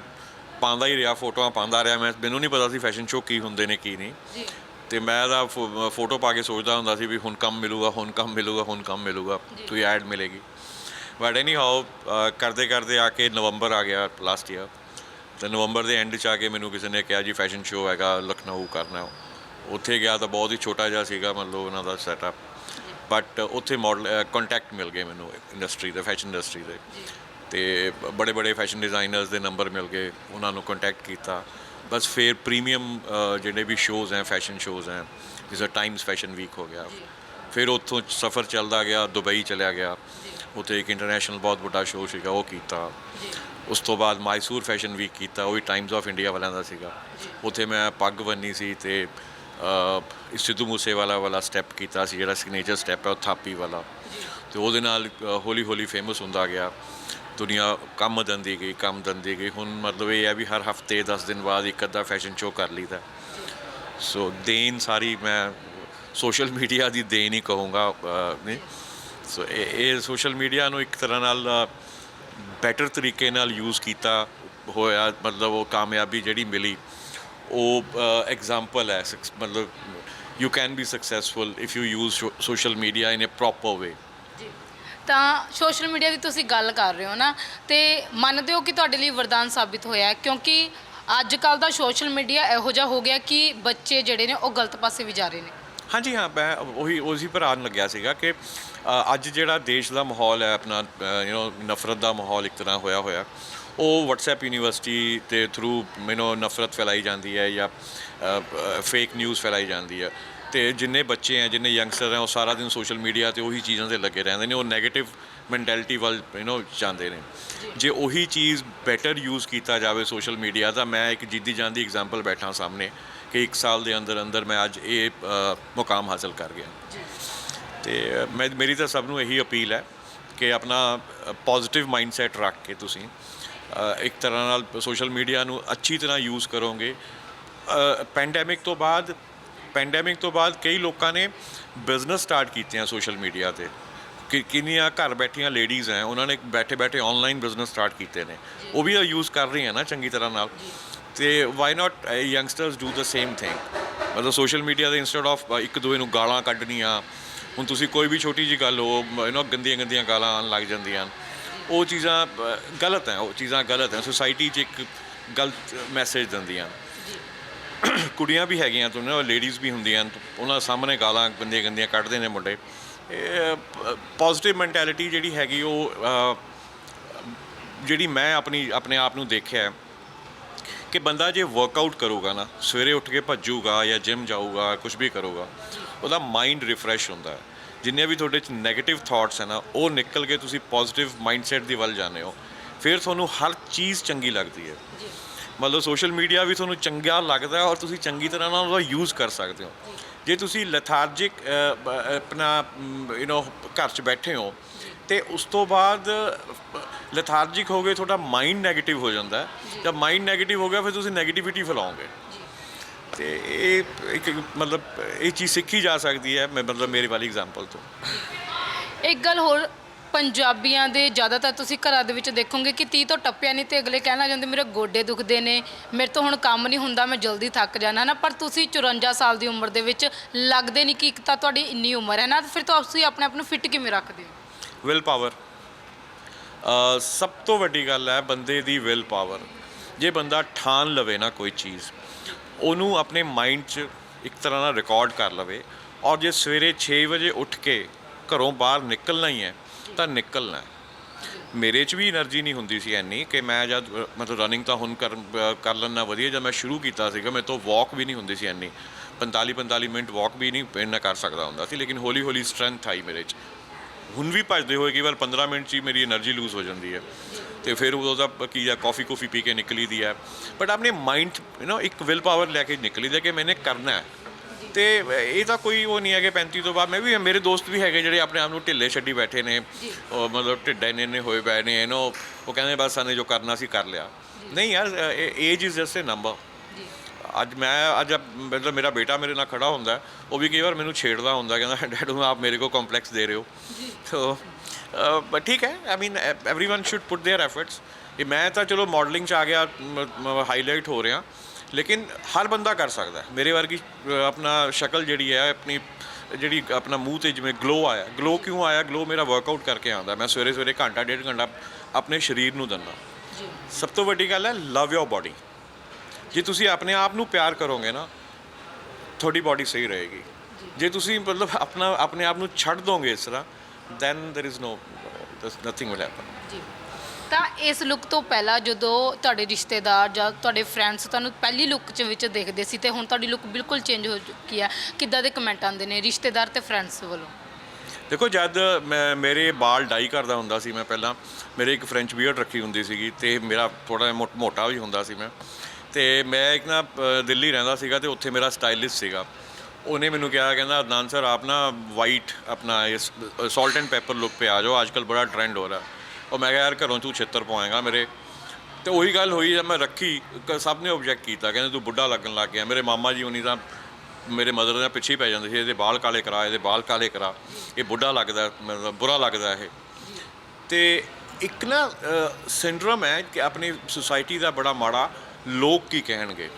ਪਾਉਂਦਾ ਹੀ ਰਿਹਾ ਫੋਟੋਆਂ ਪਾਉਂਦਾ ਰਿਹਾ। ਮੈਂ ਮੈਨੂੰ ਨਹੀਂ ਪਤਾ ਸੀ ਫੈਸ਼ਨ ਸ਼ੋ ਕੀ ਹੁੰਦੇ ਨੇ ਕੀ ਨਹੀਂ। ਜੀ। ਤੇ ਮੈਂ ਫੋ- ਫੋਟੋ ਪਾ ਕੇ ਸੋਚਦਾ ਹੁੰਦਾ ਸੀ ਵੀ ਹੁਣ ਕੰਮ ਮਿਲੂਗਾ ਹੁਣ ਕੰਮ ਮਿਲੂਗਾ ਹੁਣ ਕੰਮ ਮਿਲੂਗਾ। ਕੋਈ ਐਡ ਮਿਲੇਗੀ। ਬਟ ਐਨੀ ਹਾਓ ਕਰਦੇ ਕਰਦੇ ਆ ਕੇ ਨਵੰਬਰ ਆ ਗਿਆ ਲਾਸਟ ਈਅਰ ਤੇ ਨਵੰਬਰ ਦੇ ਐਂਡ 'ਚ ਆ ਕੇ ਮੈਨੂੰ ਕਿਸੇ ਨੇ ਕਿਹਾ ਜੀ ਫੈਸ਼ਨ ਸ਼ੋ ਹੈਗਾ ਲਖਨਊ ਕਰਨਾ। ਉੱਥੇ ਗਿਆ ਤਾਂ ਬਹੁਤ ਹੀ ਛੋਟਾ ਜਿਹਾ ਸੀਗਾ ਮਤਲਬ ਉਹਨਾਂ ਦਾ ਸੈਟਅਪ ਬਟ ਉੱਥੇ ਮਾਡਲ ਕੰਟੈਕਟ ਮਿਲ ਗਏ ਮੈਨੂੰ ਇੰਡਸਟਰੀ ਦੇ ਫੈਸ਼ਨ ਇੰਡਸਟਰੀ ਦੇ। ਤੇ ਬੜੇ ਬੜੇ ਫੈਸ਼ਨ ਡਿਜ਼ਾਈਨਰਸ ਦੇ ਨੰਬਰ ਮਿਲ ਗਏ ਉਹਨਾਂ ਨੂੰ ਕੰਟੈਕਟ ਕੀਤਾ। ਬਸ ਫਿਰ ਪ੍ਰੀਮੀਅਮ ਜਿਹੜੇ ਵੀ ਸ਼ੋਜ਼ ਹੈ ਫੈਸ਼ਨ ਸ਼ੋਜ਼ ਹੈ ਜਿਸ ਟਾਈਮਸ ਫੈਸ਼ਨ ਵੀਕ ਹੋ ਗਿਆ। ਫਿਰ ਉੱਥੋਂ ਸਫ਼ਰ ਚੱਲਦਾ ਗਿਆ ਦੁਬਈ ਚਲਿਆ ਗਿਆ। ਉੱਥੇ ਇੱਕ ਇੰਟਰਨੈਸ਼ਨਲ ਬਹੁਤ ਵੱਡਾ ਸ਼ੋਅ ਸੀਗਾ ਉਹ ਕੀਤਾ। ਉਸ ਤੋਂ ਬਾਅਦ ਮਾਈਸੂਰ ਫੈਸ਼ਨ ਵੀਕ ਕੀਤਾ ਉਹ ਵੀ ਟਾਈਮਸ ਆਫ ਇੰਡੀਆ ਵਾਲਿਆਂ ਦਾ ਸੀਗਾ। ਉੱਥੇ ਮੈਂ ਪੱਗ ਬੰਨੀ ਸੀ ਤੇ ਸਿੱਧੂ ਮੂਸੇਵਾਲਾ ਵਾਲਾ ਸਟੈਪ ਕੀਤਾ ਸੀ ਜਿਹੜਾ ਸਿਗਨੇਚਰ ਸਟੈਪ ਹੈ ਉਹ ਥਾਪੀ ਵਾਲਾ। ਤੇ ਉਹਦੇ ਨਾਲ ਹੌਲੀ ਹੌਲੀ ਫੇਮਸ ਹੁੰਦਾ ਗਿਆ। ਦੁਨੀਆ ਕੰਮ ਦੰਦੀ ਗਈ ਕੰਮ ਦੰਦੀ ਗਈ। ਹੁਣ ਮਤਲਬ ਇਹ ਹੈ ਵੀ ਹਰ ਹਫ਼ਤੇ 10 ਦਿਨ ਬਾਅਦ ਇੱਕ ਅੱਧਾ ਫੈਸ਼ਨ ਸ਼ੋਅ ਕਰ ਲਈਦਾ ਸੋ ਦੇਨ ਸਾਰੀ ਮੈਂ ਸੋਸ਼ਲ ਮੀਡੀਆ ਦੀ ਦੇਨ ਹੀ ਕਹੂੰਗਾ ਨਹੀਂ। ਸੋ ਇਹ ਸੋਸ਼ਲ ਮੀਡੀਆ ਨੂੰ ਇੱਕ ਤਰ੍ਹਾਂ ਨਾਲ ਬੈਟਰ ਤਰੀਕੇ ਨਾਲ ਯੂਜ਼ ਕੀਤਾ ਹੋਇਆ ਮਤਲਬ ਉਹ ਕਾਮਯਾਬੀ ਜਿਹੜੀ ਮਿਲੀ। ਉਹ ਐਗਜ਼ਾਮਪਲ ਹੈ ਮਤਲਬ you can be successful if you use social media in a proper way ਜੀ। ਤਾਂ ਸੋਸ਼ਲ ਮੀਡੀਆ ਦੀ ਤੁਸੀਂ ਗੱਲ ਕਰ ਰਹੇ ਹੋ ਨਾ ਤੇ ਮੰਨਦੇ ਹੋ ਕਿ ਤੁਹਾਡੇ ਲਈ ਵਰਦਾਨ ਸਾਬਿਤ ਹੋਇਆ ਕਿਉਂਕਿ ਅੱਜ ਕੱਲ ਦਾ ਸੋਸ਼ਲ ਮੀਡੀਆ ਇਹੋ ਜਿਹਾ ਹੋ ਗਿਆ ਕਿ ਬੱਚੇ ਜਿਹੜੇ ਨੇ ਉਹ ਗਲਤ ਪਾਸੇ ਵੀ ਜਾ ਰਹੇ ਨੇ। ਹਾਂਜੀ ਹਾਂ ਮੈਂ ਉਹੀ ਉਸੇ ਪਰ ਆਉਣ ਲੱਗਿਆ ਸੀਗਾ ਕਿ ਅੱਜ ਜਿਹੜਾ ਦੇਸ਼ ਦਾ ਮਾਹੌਲ ਹੈ ਆਪਣਾ ਯੂ نو ਨਫ਼ਰਤ ਦਾ ਮਾਹੌਲ ਇੱਕ ਤਰ੍ਹਾਂ ਹੋਇਆ ਹੋਇਆ। ਉਹ WhatsApp ਯੂਨੀਵਰਸਿਟੀ ਦੇ ਥਰੂ ਮੈਨੂੰ ਨਫ਼ਰਤ ਫੈਲਾਈ ਜਾਂਦੀ ਹੈ ਜਾਂ ਫੇਕ ਨਿਊਜ਼ ਫੈਲਾਈ ਜਾਂਦੀ ਹੈ। ਤੇ ਜਿੰਨੇ ਬੱਚੇ ਆ ਜਿੰਨੇ ਯੰਗਸਟਰ ਆ ਉਹ ਸਾਰਾ ਦਿਨ ਸੋਸ਼ਲ ਮੀਡੀਆ ਤੇ ਉਹੀ ਚੀਜ਼ਾਂ ਤੇ ਲੱਗੇ ਰਹਿੰਦੇ ਨੇ। ਉਹ 네ਗੇਟਿਵ ਮੈਂਟੈਲਿਟੀ ਵੱਲ ਯੂ نو ਜਾਂਦੇ ਨੇ। ਜੇ। ਉਹੀ ਚੀਜ਼ ਬੈਟਰ ਯੂਜ਼ ਕੀਤਾ ਜਾਵੇ ਸੋਸ਼ਲ ਮੀਡੀਆ ਦਾ ਮੈਂ ਇੱਕ ਜਿੱਦੀ ਜਾਂਦੀ ਐਗਜ਼ਾਮਪਲ ਬੈਠਾ ਸਾਹਮਣੇ ਕਿ ਇੱਕ ਸਾਲ ਦੇ ਅੰਦਰ ਅੰਦਰ ਮੈਂ ਅੱਜ ਇਹ ਮੁਕਾਮ ਹਾਸਲ ਕਰ ਗਿਆ। ਤੇ ਮੈਂ ਮੇਰੀ ਤਾਂ ਸਭ ਨੂੰ ਇਹੀ ਅਪੀਲ ਹੈ ਕਿ ਆਪਣਾ ਪੋਜ਼ਿਟਿਵ ਮਾਈਂਡਸੈਟ ਰੱਖ ਕੇ ਤੁਸੀਂ ਇੱਕ ਤਰ੍ਹਾਂ ਨਾਲ ਸੋਸ਼ਲ ਮੀਡੀਆ ਨੂੰ ਅੱਛੀ ਤਰ੍ਹਾਂ ਯੂਜ਼ ਕਰੋਗੇ। ਪੈਂਡੈਮਿਕ ਤੋਂ ਬਾਅਦ ਪੈਂਡੈਮਿਕ ਤੋਂ ਬਾਅਦ ਕਈ ਲੋਕਾਂ ਨੇ ਬਿਜ਼ਨਸ ਸਟਾਰਟ ਕੀਤੇ ਆ ਸੋਸ਼ਲ ਮੀਡੀਆ ਤੇ। ਕਿ ਕਿੰਨੀਆਂ ਘਰ ਬੈਠੀਆਂ ਲੇਡੀਜ਼ ਹੈ ਉਹਨਾਂ ਨੇ ਬੈਠੇ ਬੈਠੇ ਆਨਲਾਈਨ ਬਿਜ਼ਨਸ ਸਟਾਰਟ ਕੀਤੇ ਨੇ। ਉਹ ਵੀ ਯੂਜ਼ ਕਰ ਰਹੀਆਂ ਨਾ ਚੰਗੀ ਤਰ੍ਹਾਂ ਨਾਲ। ਤੇ why not youngsters do the same thing ਮਤਲਬ ਸੋਸ਼ਲ ਮੀਡੀਆ ਦੇ ਇੰਸਟੈਡ ਆਫ ਇੱਕ ਦੂਏ ਨੂੰ ਗਾਲਾਂ ਕੱਢਣੀਆਂ। ਹੁਣ ਤੁਸੀਂ ਕੋਈ ਵੀ ਛੋਟੀ ਜੀ ਗੱਲ ਹੋ ਯੂ نو ਗੰਦੀਆਂ ਗੰਦੀਆਂ ਗਾਲਾਂ ਲੱਗ ਜਾਂਦੀਆਂ। ਹਨ। ਉਹ ਚੀਜ਼ਾਂ ਗਲਤ ਹੈ ਉਹ ਚੀਜ਼ਾਂ ਗਲਤ ਹੈ। ਸੋਸਾਇਟੀ 'ਚ ਇੱਕ ਗਲਤ ਮੈਸੇਜ ਦਿੰਦੀਆਂ। ਕੁੜੀਆਂ ਵੀ ਹੈਗੀਆਂ ਤੋਂ ਨਾ ਲੇਡੀਜ਼ ਵੀ ਹੁੰਦੀਆਂ। ਹਨ, ਉਹਨਾਂ ਸਾਹਮਣੇ ਗਾਲਾਂ ਗੰਦੀਆਂ ਗੰਦੀਆਂ ਕੱਢਦੇ ਨੇ ਮੁੰਡੇ। ਇਹ ਪੋਜ਼ਿਟਿਵ ਮੈਂਟੈਲਿਟੀ ਜਿਹੜੀ ਹੈਗੀ ਉਹ ਜਿਹੜੀ ਮੈਂ ਆਪਣੀ ਆਪਣੇ ਆਪ ਨੂੰ ਦੇਖਿਆ ਹੈ ਕਿ ਬੰਦਾ ਜੇ ਵਰਕਆਊਟ ਕਰੂਗਾ ਨਾ ਸਵੇਰੇ ਉੱਠ ਕੇ ਭੱਜੂਗਾ ਜਾਂ ਜਿਮ ਜਾਊਗਾ ਕੁਝ ਵੀ ਕਰੂਗਾ ਉਹਦਾ ਮਾਈਂਡ ਰਿਫਰੈਸ਼ ਹੁੰਦਾ ਹੈ। ਜਿੰਨੇ ਵੀ ਤੁਹਾਡੇ ਚ ਨੈਗੇਟਿਵ ਥਾਟਸ ਹੈ ਨਾ ਉਹ ਨਿਕਲ ਕੇ ਤੁਸੀਂ ਪੋਜ਼ਿਟਿਵ ਮਾਈਂਡਸੈਟ ਦੀ ਵੱਲ ਜਾਂਦੇ ਹੋ। ਫਿਰ ਤੁਹਾਨੂੰ ਹਰ ਚੀਜ਼ ਚੰਗੀ ਲੱਗਦੀ ਹੈ। ਜੀ। ਮਤਲਬ ਸੋਸ਼ਲ ਮੀਡੀਆ ਵੀ ਤੁਹਾਨੂੰ ਚੰਗਾ ਲੱਗਦਾ ਹੈ ਔਰ ਤੁਸੀਂ ਚੰਗੀ ਤਰ੍ਹਾਂ ਨਾਲ ਉਹਦਾ ਯੂਜ਼ ਕਰ ਸਕਦੇ ਹੋ। ਜੇ। ਤੁਸੀਂ ਲਥਾਰਜਿਕ ਆਪਣਾ ਯੂ نو ਘਰ 'ਚ ਬੈਠੇ ਹੋ ਤੇ ਉਸ ਤੋਂ ਬਾਅਦ ਲਥਾਰਜਿਕ ਹੋ ਗਏ ਤੁਹਾਡਾ ਮਾਈਂਡ ਨੈਗੇਟਿਵ ਹੋ ਜਾਂਦਾ ਹੈ। ਜਦ ਮਾਈਂਡ 네ਗੇਟਿਵ ਹੋ ਗਿਆ ਫਿਰ ਤੁਸੀਂ ਨੈਗੇਟਿਵਿਟੀ ਫੈਲਾਓਗੇ। ਤੇ ਇਹ ਇੱਕ ਮਤਲਬ ਇਹ ਚੀਜ਼ ਸਿੱਖੀ ਜਾ ਸਕਦੀ ਹੈ ਮੈਂ ਮਤਲਬ ਮੇਰੇ ਵਾਲੀ ਐਗਜ਼ਾਮਪਲ ਤੋਂ। ਇੱਕ ਗੱਲ ਹੋਰ ਪੰਜਾਬੀਆਂ ਦੇ ਜ਼ਿਆਦਾਤਰ ਤੁਸੀਂ ਘਰਾਂ ਦੇ ਵਿੱਚ ਦੇਖੋਗੇ ਕਿ 30 ਤੋਂ ਟੱਪਿਆ ਨਹੀਂ ਤੇ ਅਗਲੇ ਕਹਿਣ ਲੱਗ ਜਾਂਦੇ ਮੇਰੇ ਗੋਡੇ ਦੁਖਦੇ ਨੇ ਮੇਰੇ ਤੋਂ ਹੁਣ ਕੰਮ ਨਹੀਂ ਹੁੰਦਾ ਮੈਂ ਜਲਦੀ ਥੱਕ ਜਾਣਾ ਨਾ। ਪਰ ਤੁਸੀਂ 54 ਸਾਲ ਦੀ ਉਮਰ ਦੇ ਵਿੱਚ ਲੱਗਦੇ ਨਹੀਂ ਕਿ ਇੱਕ ਤਾਂ ਤੁਹਾਡੀ ਇੰਨੀ ਉਮਰ ਹੈ ਨਾ ਤੇ ਫਿਰ ਤੁਸੀਂ ਆਪਣੇ ਆਪ ਨੂੰ ਫਿੱਟ ਕਿਵੇਂ ਰੱਖਦੇ ਹੋ? ਵਿਲ ਪਾਵਰ ਸਭ ਤੋਂ ਵੱਡੀ ਗੱਲ ਹੈ ਬੰਦੇ ਦੀ ਵਿਲ ਪਾਵਰ ਜੇ ਬੰਦਾ ਠਾਣ ਲਵੇ ਨਾ ਕੋਈ ਚੀਜ਼ ਉਹਨੂੰ ਆਪਣੇ ਮਾਈਂਡ 'ਚ ਇੱਕ ਤਰ੍ਹਾਂ ਨਾਲ ਰਿਕਾਰਡ ਕਰ ਲਵੇ। ਔਰ ਜੇ ਸਵੇਰੇ 6 ਵਜੇ ਉੱਠ ਕੇ ਘਰੋਂ ਬਾਹਰ ਨਿਕਲਣਾ ਹੀ ਹੈ, ਤਾਂ ਨਿਕਲਣਾ ਮੇਰੇ 'ਚ ਵੀ એનર્ਜੀ ਨਹੀਂ ਹੁੰਦੀ ਸੀ ਐਨੀ ਕਿ ਮੈਂ ਜਦ, ਮਤਲਬ ਰਨਿੰਗ ਤਾਂ ਹੁਣ ਕਰ ਕਰ ਲੈਣਾ ਵਧੀਆ ਜਦ ਮੈਂ ਸ਼ੁਰੂ ਕੀਤਾ ਸੀਗਾ, ਮੇਰੇ ਤੋਂ ਵਾਕ ਵੀ ਨਹੀਂ ਹੁੰਦੀ ਸੀ ਐਨੀ 45 45 ਮਿੰਟ ਵਾਕ ਵੀ ਨਹੀਂ ਇੰਨਾ ਕਰ ਸਕਦਾ ਹੁੰਦਾ ਸੀ, ਲੇਕਿਨ ਹੌਲੀ ਹੌਲੀ ਸਟਰੈਂਥ ਆਈ ਮੇਰੇ 'ਚ। ਹੁਣ ਵੀ ਭੱਜਦੇ ਹੋਏ ਕਈ ਵਾਰ 15 ਮਿੰਟ 'ਚ ਹੀ ਮੇਰੀ એનર્ਜੀ ਲੂਜ਼ ਹੋ ਜਾਂਦੀ ਹੈ। ਤੇ ਫਿਰ ਉਹਦਾ ਕੀ ਆ ਕਾਫੀ ਕਾਫੀ ਪੀ ਕੇ ਨਿਕਲੀ ਦੀ ਹੈ ਬਟ ਆਪਣੇ ਮਾਈਂਡ ਯੂ نو ਇੱਕ ਵਿਲ ਪਾਵਰ ਲੈ ਕੇ ਨਿਕਲੀ ਦੀ ਕਿ ਮੈਨੇ ਕਰਨਾ ਹੈ। ਤੇ ਇਹ ਤਾਂ ਕੋਈ ਉਹ ਨਹੀਂ ਹੈਗੇ ਕਿ 35 ਤੋਂ ਬਾਅਦ। ਮੈਂ ਵੀ ਮੇਰੇ ਦੋਸਤ ਵੀ ਹੈਗੇ ਜਿਹੜੇ ਆਪਣੇ ਆਪ ਨੂੰ ਢਿੱਲੇ ਛੱਡੀ ਬੈਠੇ ਨੇ। ਮਤਲਬ ਢਿੱਡੇ ਨੇ ਨੇ ਹੋਏ ਬੈ ਨੇ ਯੂ ਉਹ ਕਹਿੰਦੇ ਬਸ ਸਾਨੇ ਜੋ ਕਰਨਾ ਸੀ ਕਰ ਲਿਆ। ਨਹੀਂ ਯਾਰ age is just a number ਅੱਜ ਮੈਂ ਅੱਜ ਮਤਲਬ ਮੇਰਾ ਬੇਟਾ ਮੇਰੇ ਨਾਲ ਖੜਾ ਹੁੰਦਾ ਉਹ ਵੀ ਕਈ ਵਾਰ ਮੈਨੂੰ ਛੇੜਦਾ ਹੁੰਦਾ ਕਹਿੰਦਾ ਡੈਡੂ ਨੂੰ ਆਪ ਮੇਰੇ ਕੋ ਕੰਪਲੈਕਸ ਦੇ ਰਹੇ ਹੋ। ਸੋ ਠੀਕ ਹੈ I mean everyone should put their efforts ਇਹ ਮੈਂ ਤਾਂ ਚਲੋ ਮਾਡਲਿੰਗ ਚ ਆ ਗਿਆ ਹਾਈਲਾਈਟ ਹੋ ਰਿਹਾ ਲੇਕਿਨ ਹਰ ਬੰਦਾ ਕਰ ਸਕਦਾ ਹੈ। ਮੇਰੇ ਵਰਗੀ ਅ, ਆਪਣਾ ਸ਼ਕਲ ਜਿਹੜੀ ਹੈ ਆਪਣੀ ਜਿਹੜੀ ਆਪਣਾ ਮੂੰਹ ਤੇ ਜਿਵੇਂ ਗਲੋ ਆਇਆ ਗਲੋ ਕਿਉਂ ਆਇਆ ਗਲੋ ਮੇਰਾ ਵਰਕਆਊਟ ਕਰਕੇ ਆਉਂਦਾ ਮੈਂ ਸਵੇਰੇ ਸਵੇਰੇ ਘੰਟਾ ਡੇਢ ਘੰਟਾ ਆਪਣੇ ਸਰੀਰ ਨੂੰ ਦਿੰਦਾ ਜੀ ਸਭ ਤੋਂ ਵੱਡੀ ਗੱਲ ਹੈ ਲਵ ਯੋਰ ਬਾਡੀ ਜੇ ਤੁਸੀਂ ਆਪਣੇ ਆਪ ਨੂੰ ਪਿਆਰ ਕਰੋਗੇ ਨਾ ਤੁਹਾਡੀ ਬਾਡੀ ਸਹੀ ਰਹੇਗੀ ਜੇ ਤੁਸੀਂ ਮਤਲਬ ਆਪਣਾ ਆਪਣੇ ਆਪ ਨੂੰ ਛੱਡ ਦੋਗੇ ਇਸ ਤਰ੍ਹਾਂ then there is no, there's nothing will happen. ਜੀ। ਤਾਂ ਇਸ ਲੁੱਕ ਤੋਂ ਪਹਿਲਾਂ ਜਦੋਂ ਤੁਹਾਡੇ ਰਿਸ਼ਤੇਦਾਰ ਜਾਂ ਤੁਹਾਡੇ ਫਰੈਂਡਸ ਤੁਹਾਨੂੰ ਪਹਿਲੀ ਲੁੱਕ ਚ ਵਿੱਚ ਦੇਖਦੇ ਸੀ ਤੇ ਹੁਣ ਤੁਹਾਡੀ ਲੁੱਕ ਬਿਲਕੁਲ ਚੇਂਜ ਹੋ ਚੁੱਕੀ ਹੈ ਕਿੱਦਾਂ ਦੇ ਕਮੈਂਟ ਆਉਂਦੇ ਨੇ ਰਿਸ਼ਤੇਦਾਰ ਤੇ ਫਰੈਂਡਸ ਵੱਲੋਂ? ਦੇਖੋ ਜਦ ਮੈਂ ਮੇਰੇ ਬਾਲ ਡਾਈ ਕਰਦਾ ਹੁੰਦਾ ਸੀ ਮੈਂ ਪਹਿਲਾਂ ਮੇਰੇ ਇੱਕ ਫਰੈਂਚ ਬੀਅਰਡ ਰੱਖੀ ਹੁੰਦੀ ਸੀਗੀ ਤੇ ਮੇਰਾ ਥੋੜਾ ਮੋਟਾ ਵੀ ਹੁੰਦਾ ਸੀ ਮੈਂ। ਤੇ ਮੈਂ ਇੱਕ ਨਾ ਦਿੱਲੀ ਰਹਿੰਦਾ ਸੀਗਾ ਤੇ ਉੱਥੇ ਮੇਰਾ ਸਟਾਈਲਿਸਟ ਸੀਗਾ। ਉਹਨੇ ਮੈਨੂੰ ਕਿਹਾ, ਕਹਿੰਦਾ, ਅਦਨਾਨ ਸਰ ਆਪ ਨਾ ਵਾਈਟ ਆਪਣਾ ਇਸ ਸਾਲਟ ਐਂਡ ਪੈਪਰ ਲੁੱਕ ਤੇ ਆ ਜਾਓ ਅੱਜ ਕੱਲ ਬੜਾ ਟ੍ਰੈਂਡ ਹੋ ਰਿਹਾ। ਉਹ ਮੈਂ ਕਿਹਾ, ਯਾਰ, ਘਰੋਂ ਤੂੰ ਛਿੱਤਰ ਪਾਏਗਾ ਮੇਰੇ। ਤੇ ਉਹੀ ਗੱਲ ਹੋਈ, ਜਦ ਮੈਂ ਰੱਖੀ ਸਭ ਨੇ ਆਬਜੈਕਟ ਕੀਤਾ, ਕਹਿੰਦੇ, ਤੂੰ ਬੁੱਢਾ ਲੱਗਣ ਲੱਗ ਗਿਆ। ਮੇਰੇ ਮਾਮਾ ਜੀ ਉਨੀ ਤਾਂ ਮੇਰੇ ਮਦਰ ਦੇ ਪਿੱਛੇ ਪੈ ਜਾਂਦੇ ਸੀ, ਇਹਦੇ ਬਾਲ ਕਾਲੇ ਕਰਾ, ਇਹਦੇ ਬਾਲ ਕਾਲੇ ਕਰਾ। ਇਹ ਬੁੱਢਾ ਲੱਗਦਾ, ਮਤਲਬ ਬੁਰਾ ਲੱਗਦਾ ਇਹ। ਤੇ ਇੱਕ ਨਾ ਸਿੰਡਰਮ ਹੈ ਕਿ ਆਪਣੀ ਸੁਸਾਇਟੀ ਦਾ ਬੜਾ ਮਾੜਾ, ਲੋਕ ਕੀ ਕਹਿਣਗੇ?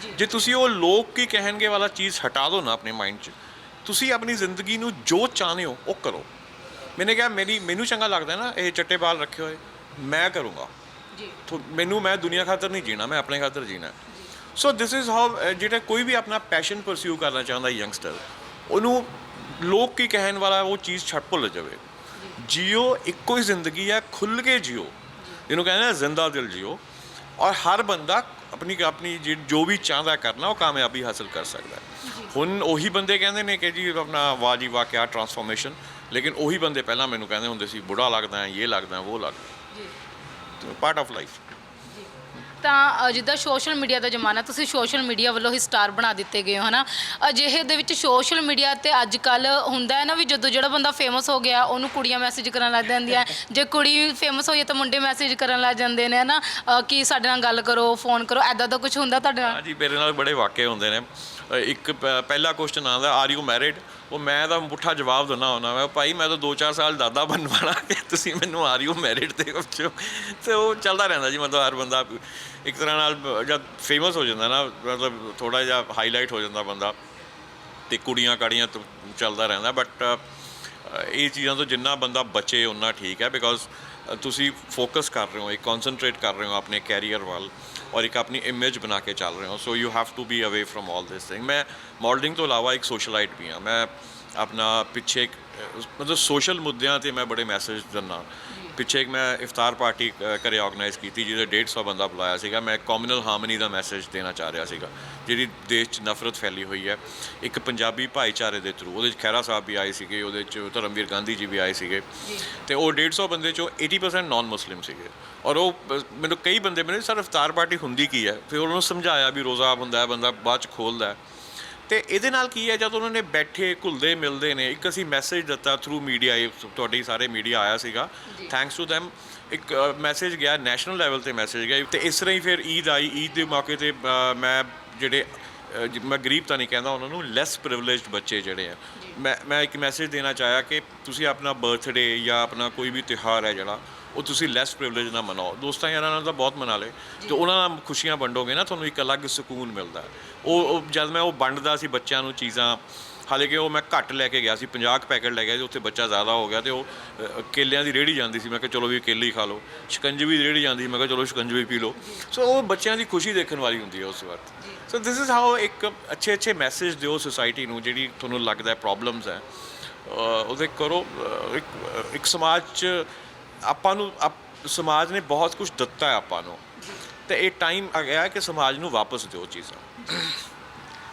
ਜੇ। ਤੁਸੀਂ ਉਹ ਲੋਕ ਕੀ ਕਹਿਣਗੇ ਵਾਲਾ ਚੀਜ਼ ਹਟਾ ਦਿਓ ਨਾ ਆਪਣੇ ਮਾਈਂਡ 'ਚ ਤੁਸੀਂ ਆਪਣੀ ਜ਼ਿੰਦਗੀ ਨੂੰ ਜੋ ਚਾਹੁੰਦੇ ਹੋ ਉਹ ਕਰੋ। ਮੈਨੇ ਕਿਹਾ ਮੇਰੀ ਮੈਨੂੰ ਚੰਗਾ ਲੱਗਦਾ ਨਾ ਇਹ ਚਿੱਟੇ ਵਾਲ ਰੱਖੇ ਹੋਏ ਮੈਂ ਕਰੂੰਗਾ। ਜੀ। ਮੈਨੂੰ ਮੈਂ ਦੁਨੀਆ ਖਾਤਰ ਨਹੀਂ ਜੀਣਾ ਮੈਂ ਆਪਣੇ ਖਾਤਰ ਜੀਣਾ। ਸੋ ਦਿਸ ਇਜ਼ ਹਾਊ ਜਿਹੜਾ ਕੋਈ ਵੀ ਆਪਣਾ ਪੈਸ਼ਨ ਪਰਸਿਊ ਕਰਨਾ ਚਾਹੁੰਦਾ ਯੰਗਸਟਰ ਉਹਨੂੰ ਲੋਕ ਕੀ ਕਹਿਣ ਵਾਲਾ ਉਹ ਚੀਜ਼ ਛੱਡ ਭੁੱਲ ਜਾਵੇ। ਜੀਓ ਇੱਕੋ ਹੀ ਜ਼ਿੰਦਗੀ ਹੈ ਖੁੱਲ ਕੇ ਜੀਓ। ਜਿਹਨੂੰ ਕਹਿੰਦੇ ਨੇ ਜ਼ਿੰਦਾ ਦਿਲ ਜੀਓ। ਔਰ ਹਰ ਬੰਦਾ ਆਪਣੀ ਆਪਣੀ ਜਿ- ਜੋ ਵੀ ਚਾਹੁੰਦਾ ਕਰਨਾ ਉਹ ਕਾਮਯਾਬੀ ਹਾਸਲ ਕਰ ਸਕਦਾ ਹੈ। ਹੁਣ ਉਹੀ ਬੰਦੇ ਕਹਿੰਦੇ ਨੇ ਕਿ ਜੀ ਆਪਣਾ ਵਾਹ ਜੀ ਵਾਹ ਕਿਆ ਟਰਾਂਸਫਾਰਮੇਸ਼ਨ ਲੇਕਿਨ ਉਹੀ ਬੰਦੇ ਪਹਿਲਾਂ ਮੈਨੂੰ ਕਹਿੰਦੇ ਹੁੰਦੇ ਸੀ ਬੁੜਾ ਲੱਗਦਾ ਹੈ ਇਹ ਲੱਗਦਾ ਹੈ, ਉਹ ਲੱਗਦਾ। ਜੀ। ਪਾਰਟ ਆਫ ਲਾਈਫ ਤਾਂ ਅ, ਜਿੱਦਾਂ ਸੋਸ਼ਲ ਮੀਡੀਆ ਦਾ ਜ਼ਮਾਨਾ ਤੁਸੀਂ ਸੋਸ਼ਲ ਮੀਡੀਆ ਵੱਲੋਂ ਹੀ ਸਟਾਰ ਬਣਾ ਦਿੱਤੇ ਗਏ ਹੋ ਹਨਾ? ਅਜਿਹੇ ਦੇ ਵਿੱਚ ਸੋਸ਼ਲ ਮੀਡੀਆ ਤੇ ਅੱਜ ਕੱਲ ਹੁੰਦਾ ਹੈ ਨਾ ਵੀ ਜਦੋਂ ਜਿਹੜਾ ਬੰਦਾ ਫੇਮਸ ਹੋ ਗਿਆ ਉਹਨੂੰ ਕੁੜੀਆਂ ਮੈਸੇਜ ਕਰਨ ਲੱਗ ਜਾਂਦੀਆਂ। ਜੇ ਕੁੜੀ ਫੇਮਸ ਹੋਈ ਹੈ ਤਾਂ ਮੁੰਡੇ ਮੈਸੇਜ ਕਰਨ ਲੱਗ ਜਾਂਦੇ ਨੇ ਹਨਾ? ਅ, ਕਿ ਸਾਡੇ ਨਾਲ ਗੱਲ ਕਰੋ ਫੋਨ ਕਰੋ ਐਦਾਂ ਦਾ ਕੁਝ ਹੁੰਦਾ ਤੁਹਾਡੇ ਨਾਲ? ਹਾਂਜੀ ਮੇਰੇ ਨਾਲ ਬੜੇ ਵਾਕਿਆ ਹੁੰਦੇ ਨੇ। ਇੱਕ ਪ- ਪਹਿਲਾ ਕੁਐਸਚਨ ਆਉਂਦਾ ਆਰ ਯੂ ਮੈਰਿਡ ਉਹ ਮੈਂ ਤਾਂ ਪੁੱਠਾ ਜਵਾਬ ਦਿੰਦਾ ਹੁੰਦਾ ਮੈਂ ਭਾਈ, ਮੈਂ ਤਾਂ 2-4 ਸਾਲ ਦਾਦਾ ਬਣਨ ਵਾਲਾ ਕਿ ਤੁਸੀਂ ਮੈਨੂੰ ਆਰ ਯੂ ਮੈਰਿਡ ਤੇ ਪੁੱਛੋ ਤੇ ਉਹ ਚੱਲਦਾ ਰਹਿੰਦਾ ਜੀ, ਮਤਲਬ ਹਰ ਬੰਦਾ ਇੱਕ ਤਰ੍ਹਾਂ ਨਾਲ ਬ- ਜਦ ਫੇਮਸ ਹੋ ਜਾਂਦਾ ਨਾ, ਮਤਲਬ ਥੋੜਾ ਜਿਹਾ ਹਾਈਲਾਈਟ ਹੋ ਜਾਂਦਾ ਬੰਦਾ ਤੇ ਕੁੜੀਆਂ ਕਾੜੀਆਂ ਤੋਂ, ਚੱਲਦਾ ਰਹਿੰਦਾ ਬਟ ਇਹ ਚੀਜ਼ਾਂ ਤੋਂ ਜਿੰਨਾ ਬੰਦਾ ਬਚੇ ਉਨਾ ਠੀਕ ਹੈ ਬਿਕੋਜ਼ ਤੁਸੀਂ ਫੋਕਸ ਕਰ ਰਹੇ ਹੋ ਇੱਕ ਕਨਸੈਂਟਰੇਟ ਕਰ ਰਹੇ ਹੋ ਆਪਣੇ ਕੈਰੀਅਰ ਵੱਲ। ਔਰ ਇੱਕ ਆਪਣੀ ਇਮੇਜ ਬਣਾ ਕੇ ਚੱਲ ਰਹੇ ਹੋ so you have to be away from all this thing ਮੈਂ ਮਾਡਲਿੰਗ ਤੋਂ ਇਲਾਵਾ ਇੱਕ ਸੋਸ਼ਲਾਈਟ ਵੀ ਹਾਂ ਮੈਂ ਆਪਣਾ ਪਿੱਛੇ ਇੱਕ, ਮਤਲਬ ਸੋਸ਼ਲ ਮੁੱਦਿਆਂ ਤੇ ਮੈਂ ਬੜੇ ਮੈਸੇਜ ਦਿੰਦਾ ਪਿੱਛੇ ਇੱਕ ਮੈਂ ਇਫਤਾਰ ਪਾਰਟੀ ਘਰੇ ਆਰਗੇਨਾਈਜ਼ ਕੀਤੀ ਜਿਹਦੇ 150 ਬੰਦਾ ਬੁਲਾਇਆ ਸੀਗਾ ਮੈਂ ਕਮਿਊਨਲ ਹਾਰਮਨੀ ਦਾ ਮੈਸੇਜ ਦੇਣਾ ਚਾਹ ਰਿਹਾ ਸੀਗਾ ਜਿਹੜੀ ਦੇਸ਼ 'ਚ ਨਫ਼ਰਤ ਫੈਲੀ ਹੋਈ ਹੈ ਇੱਕ ਪੰਜਾਬੀ ਭਾਈਚਾਰੇ ਦੇ ਥਰੂ ਉਹਦੇ 'ਚ ਖਹਿਰਾ ਸਾਹਿਬ ਵੀ ਆਏ ਸੀਗੇ ਉਹਦੇ 'ਚ ਧਰਮਵੀਰ ਗਾਂਧੀ ਜੀ ਵੀ ਆਏ ਸੀਗੇ ਤੇ ਉਹ 150 ਬੰਦੇ 'ਚੋਂ 80% ਨਾਨ ਮੁਸਲਿਮ ਸੀਗੇ। ਔਰ ਉਹ ਮੈਨੂੰ ਕਈ ਬੰਦੇ ਮੈਨੂੰ ਸਰ ਇਫਤਾਰ ਪਾਰਟੀ ਹੁੰਦੀ ਕੀ ਹੈ ਫਿਰ ਉਹਨਾਂ ਨੂੰ ਸਮਝਾਇਆ ਵੀ ਰੋਜ਼ਾ ਹੁੰਦਾ ਹੈ ਬੰਦਾ ਬਾਅਦ 'ਚ ਖੋਲਦਾ ਹੈ। ਤੇ ਇਹਦੇ ਨਾਲ ਕੀ ਹੈ ਜਦ ਉਹਨਾਂ ਨੇ ਬੈਠੇ ਘੁਲਦੇ ਮਿਲਦੇ ਨੇ ਇੱਕ ਅਸੀਂ ਮੈਸੇਜ ਦਿੱਤਾ ਥਰੂ ਮੀਡੀਆ ਇਹ ਤੁਹਾਡੇ ਸਾਰੇ ਮੀਡੀਆ ਆਇਆ ਸੀਗਾ। ਥੈਂਕਸ ਟੂ them ਇੱਕ ਮੈਸੇਜ ਗਿਆ ਨੈਸ਼ਨਲ ਲੈਵਲ ਤੇ ਮੈਸੇਜ ਗਿਆ ਤੇ ਇਸ ਤਰ੍ਹਾਂ ਹੀ ਫਿਰ ਈਦ ਆਈ ਈਦ ਦੇ ਮੌਕੇ ਤੇ ਮੈਂ ਜਿਹੜੇ ਮੈਂ ਗਰੀਬ ਤਾਂ ਨਹੀਂ ਕਹਿੰਦਾ ਉਹਨਾਂ ਨੂੰ ਲੈਸ ਪ੍ਰਿਵਿਲੇਜਡ ਬੱਚੇ ਜਿਹੜੇ ਆ। ਮੈਂ ਮੈਂ ਇੱਕ ਮੈਸੇਜ ਦੇਣਾ ਚਾਹਿਆ ਕਿ ਤੁਸੀਂ ਆਪਣਾ ਬਰਥਡੇ ਜਾਂ ਆਪਣਾ ਕੋਈ ਵੀ ਤਿਉਹਾਰ ਹੈ ਜਿਹੜਾ ਉਹ ਤੁਸੀਂ ਲੈਸ ਪ੍ਰਿਵਿਲੇਜ ਨਾਲ ਮਨਾਓ। ਦੋਸਤਾਂ ਯਾਰਾਂ ਨਾਲ ਤਾਂ ਬਹੁਤ ਮਨਾ ਲਏ। ਤੇ ਉਹਨਾਂ ਨਾਲ ਖੁਸ਼ੀਆਂ ਵੰਡੋਗੇ ਨਾ ਤੁਹਾਨੂੰ ਇੱਕ ਅਲੱਗ ਸਕੂਨ ਮਿਲਦਾ। ਉਹ ਜਦ ਮੈਂ ਉਹ ਵੰਡਦਾ ਸੀ ਬੱਚਿਆਂ ਨੂੰ ਚੀਜ਼ਾਂ ਹਾਲਾਂਕਿ ਉਹ ਮੈਂ ਘੱਟ ਲੈ ਕੇ ਗਿਆ ਸੀ 50 ਕੁ ਪੈਕੇਟ ਲੈ ਗਿਆ ਸੀ ਉੱਥੇ ਬੱਚਾ ਜ਼ਿਆਦਾ ਹੋ ਗਿਆ ਤੇ ਉਹ ਅ, ਕੇਲਿਆਂ ਦੀ ਰੇੜੀ ਜਾਂਦੀ ਸੀ। ਮੈਂ ਕਿਹਾ ਚਲੋ ਵੀ ਕੇਲੇ ਹੀ ਖਾ ਲਓ। ਸ਼ਿਕੰਜਵੀ ਦੀ ਰੇੜੀ ਜਾਂਦੀ ਸੀ ਮੈਂ ਕਿਹਾ ਚਲੋ ਸ਼ਿਕੰਜਵੀ ਪੀ ਲਓ। ਸੋ ਉਹ ਬੱਚਿਆਂ ਦੀ ਖੁਸ਼ੀ ਦੇਖਣ ਵਾਲੀ ਹੁੰਦੀ ਹੈ ਉਸ ਵਕਤ। ਸੋ ਦਿਸ ਇਜ਼ ਹਾਊ ਇੱਕ ਅੱਛੇ ਅੱਛੇ ਮੈਸੇਜ ਦਿਓ ਸੁਸਾਇਟੀ ਨੂੰ ਜਿਹੜੀ ਤੁਹਾਨੂੰ ਲੱਗਦਾ ਪ੍ਰੋਬਲਮਸ ਹੈ। ਅ, ਉਹਦੇ ਕਰੋ ਅ, ਇੱਕ ਇੱਕ ਸਮਾਜ 'ਚ ਆਪਾਂ ਨੂੰ ਆਪ- ਸਮਾਜ ਨੇ ਬਹੁਤ ਕੁਝ ਦਿੱਤਾ ਹੈ ਆਪਾਂ ਨੂੰ। ਤੇ ਇਹ ਟਾਈਮ ਆ ਗਿਆ ਹੈ ਕਿ ਸਮਾਜ ਨੂੰ ਵਾਪਸ ਦਿਓ ਚੀਜ਼ਾਂ।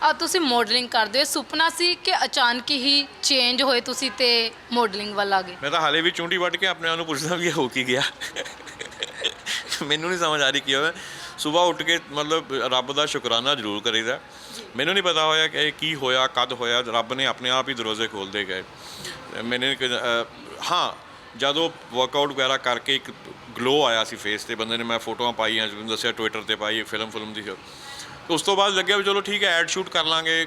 ਆ ਤੁਸੀਂ ਮਾਡਲਿੰਗ ਕਰਦੇ ਹੋ। ਸੁਪਨਾ ਸੀ ਕਿ ਅਚਾਨਕ ਹੀ ਚੇਂਜ ਹੋਏ ਤੁਸੀਂ ਤੇ ਮਾਡਲਿੰਗ ਵੱਲ ਆ ਗਏ? ਮੈਂ ਤਾਂ ਹਾਲੇ ਵੀ ਚੁੰਡੀ ਵੱਢ ਕੇ ਆਪਣੇ ਆਪ ਨੂੰ ਪੁੱਛਦਾ ਵੀ ਇਹ ਹੋ ਕੀ ਗਿਆ? ਮੈਨੂੰ ਨਹੀਂ ਸਮਝ ਆ ਰਹੀ ਕੀ ਹੋਇਆ। ਸਵੇਰ ਉੱਠ ਕੇ ਮਤਲਬ ਰੱਬ ਦਾ ਸ਼ੁਕਰਾਨਾ ਜ਼ਰੂਰ ਕਰੀਦਾ। ਮੈਨੂੰ ਨਹੀਂ ਪਤਾ ਹੋਇਆ ਕਿ ਇਹ ਕੀ ਹੋਇਆ, ਕਦ ਹੋਇਆ। ਰੱਬ ਨੇ ਆਪਣੇ ਆਪ ਹੀ ਦਰਵਾਜ਼ੇ ਖੋਲਦੇ ਗਏ। ਮੈਨੇ ਹਾਂ, ਜਦੋਂ ਵਰਕਆਊਟ ਵਗੈਰਾ ਕਰਕੇ ਇੱਕ ਗਲੋ ਆਇਆ ਸੀ ਫੇਸ ਤੇ। ਬੰਦੇ ਨੇ ਮੈਂ ਫੋਟੋਆਂ ਪਾਈਆਂ ਜਿਵੇਂ ਦੱਸਿਆ ਟਵਿੱਟਰ ਤੇ ਪਾਈ ਫਿਲਮ ਫਿਲਮ ਦੀ। ਉਸ ਤੋਂ ਬਾਅਦ ਲੱਗਿਆ ਵੀ ਚਲੋ ਠੀਕ ਹੈ ਐਡ ਸ਼ੂਟ ਕਰ ਲਾਂਗੇ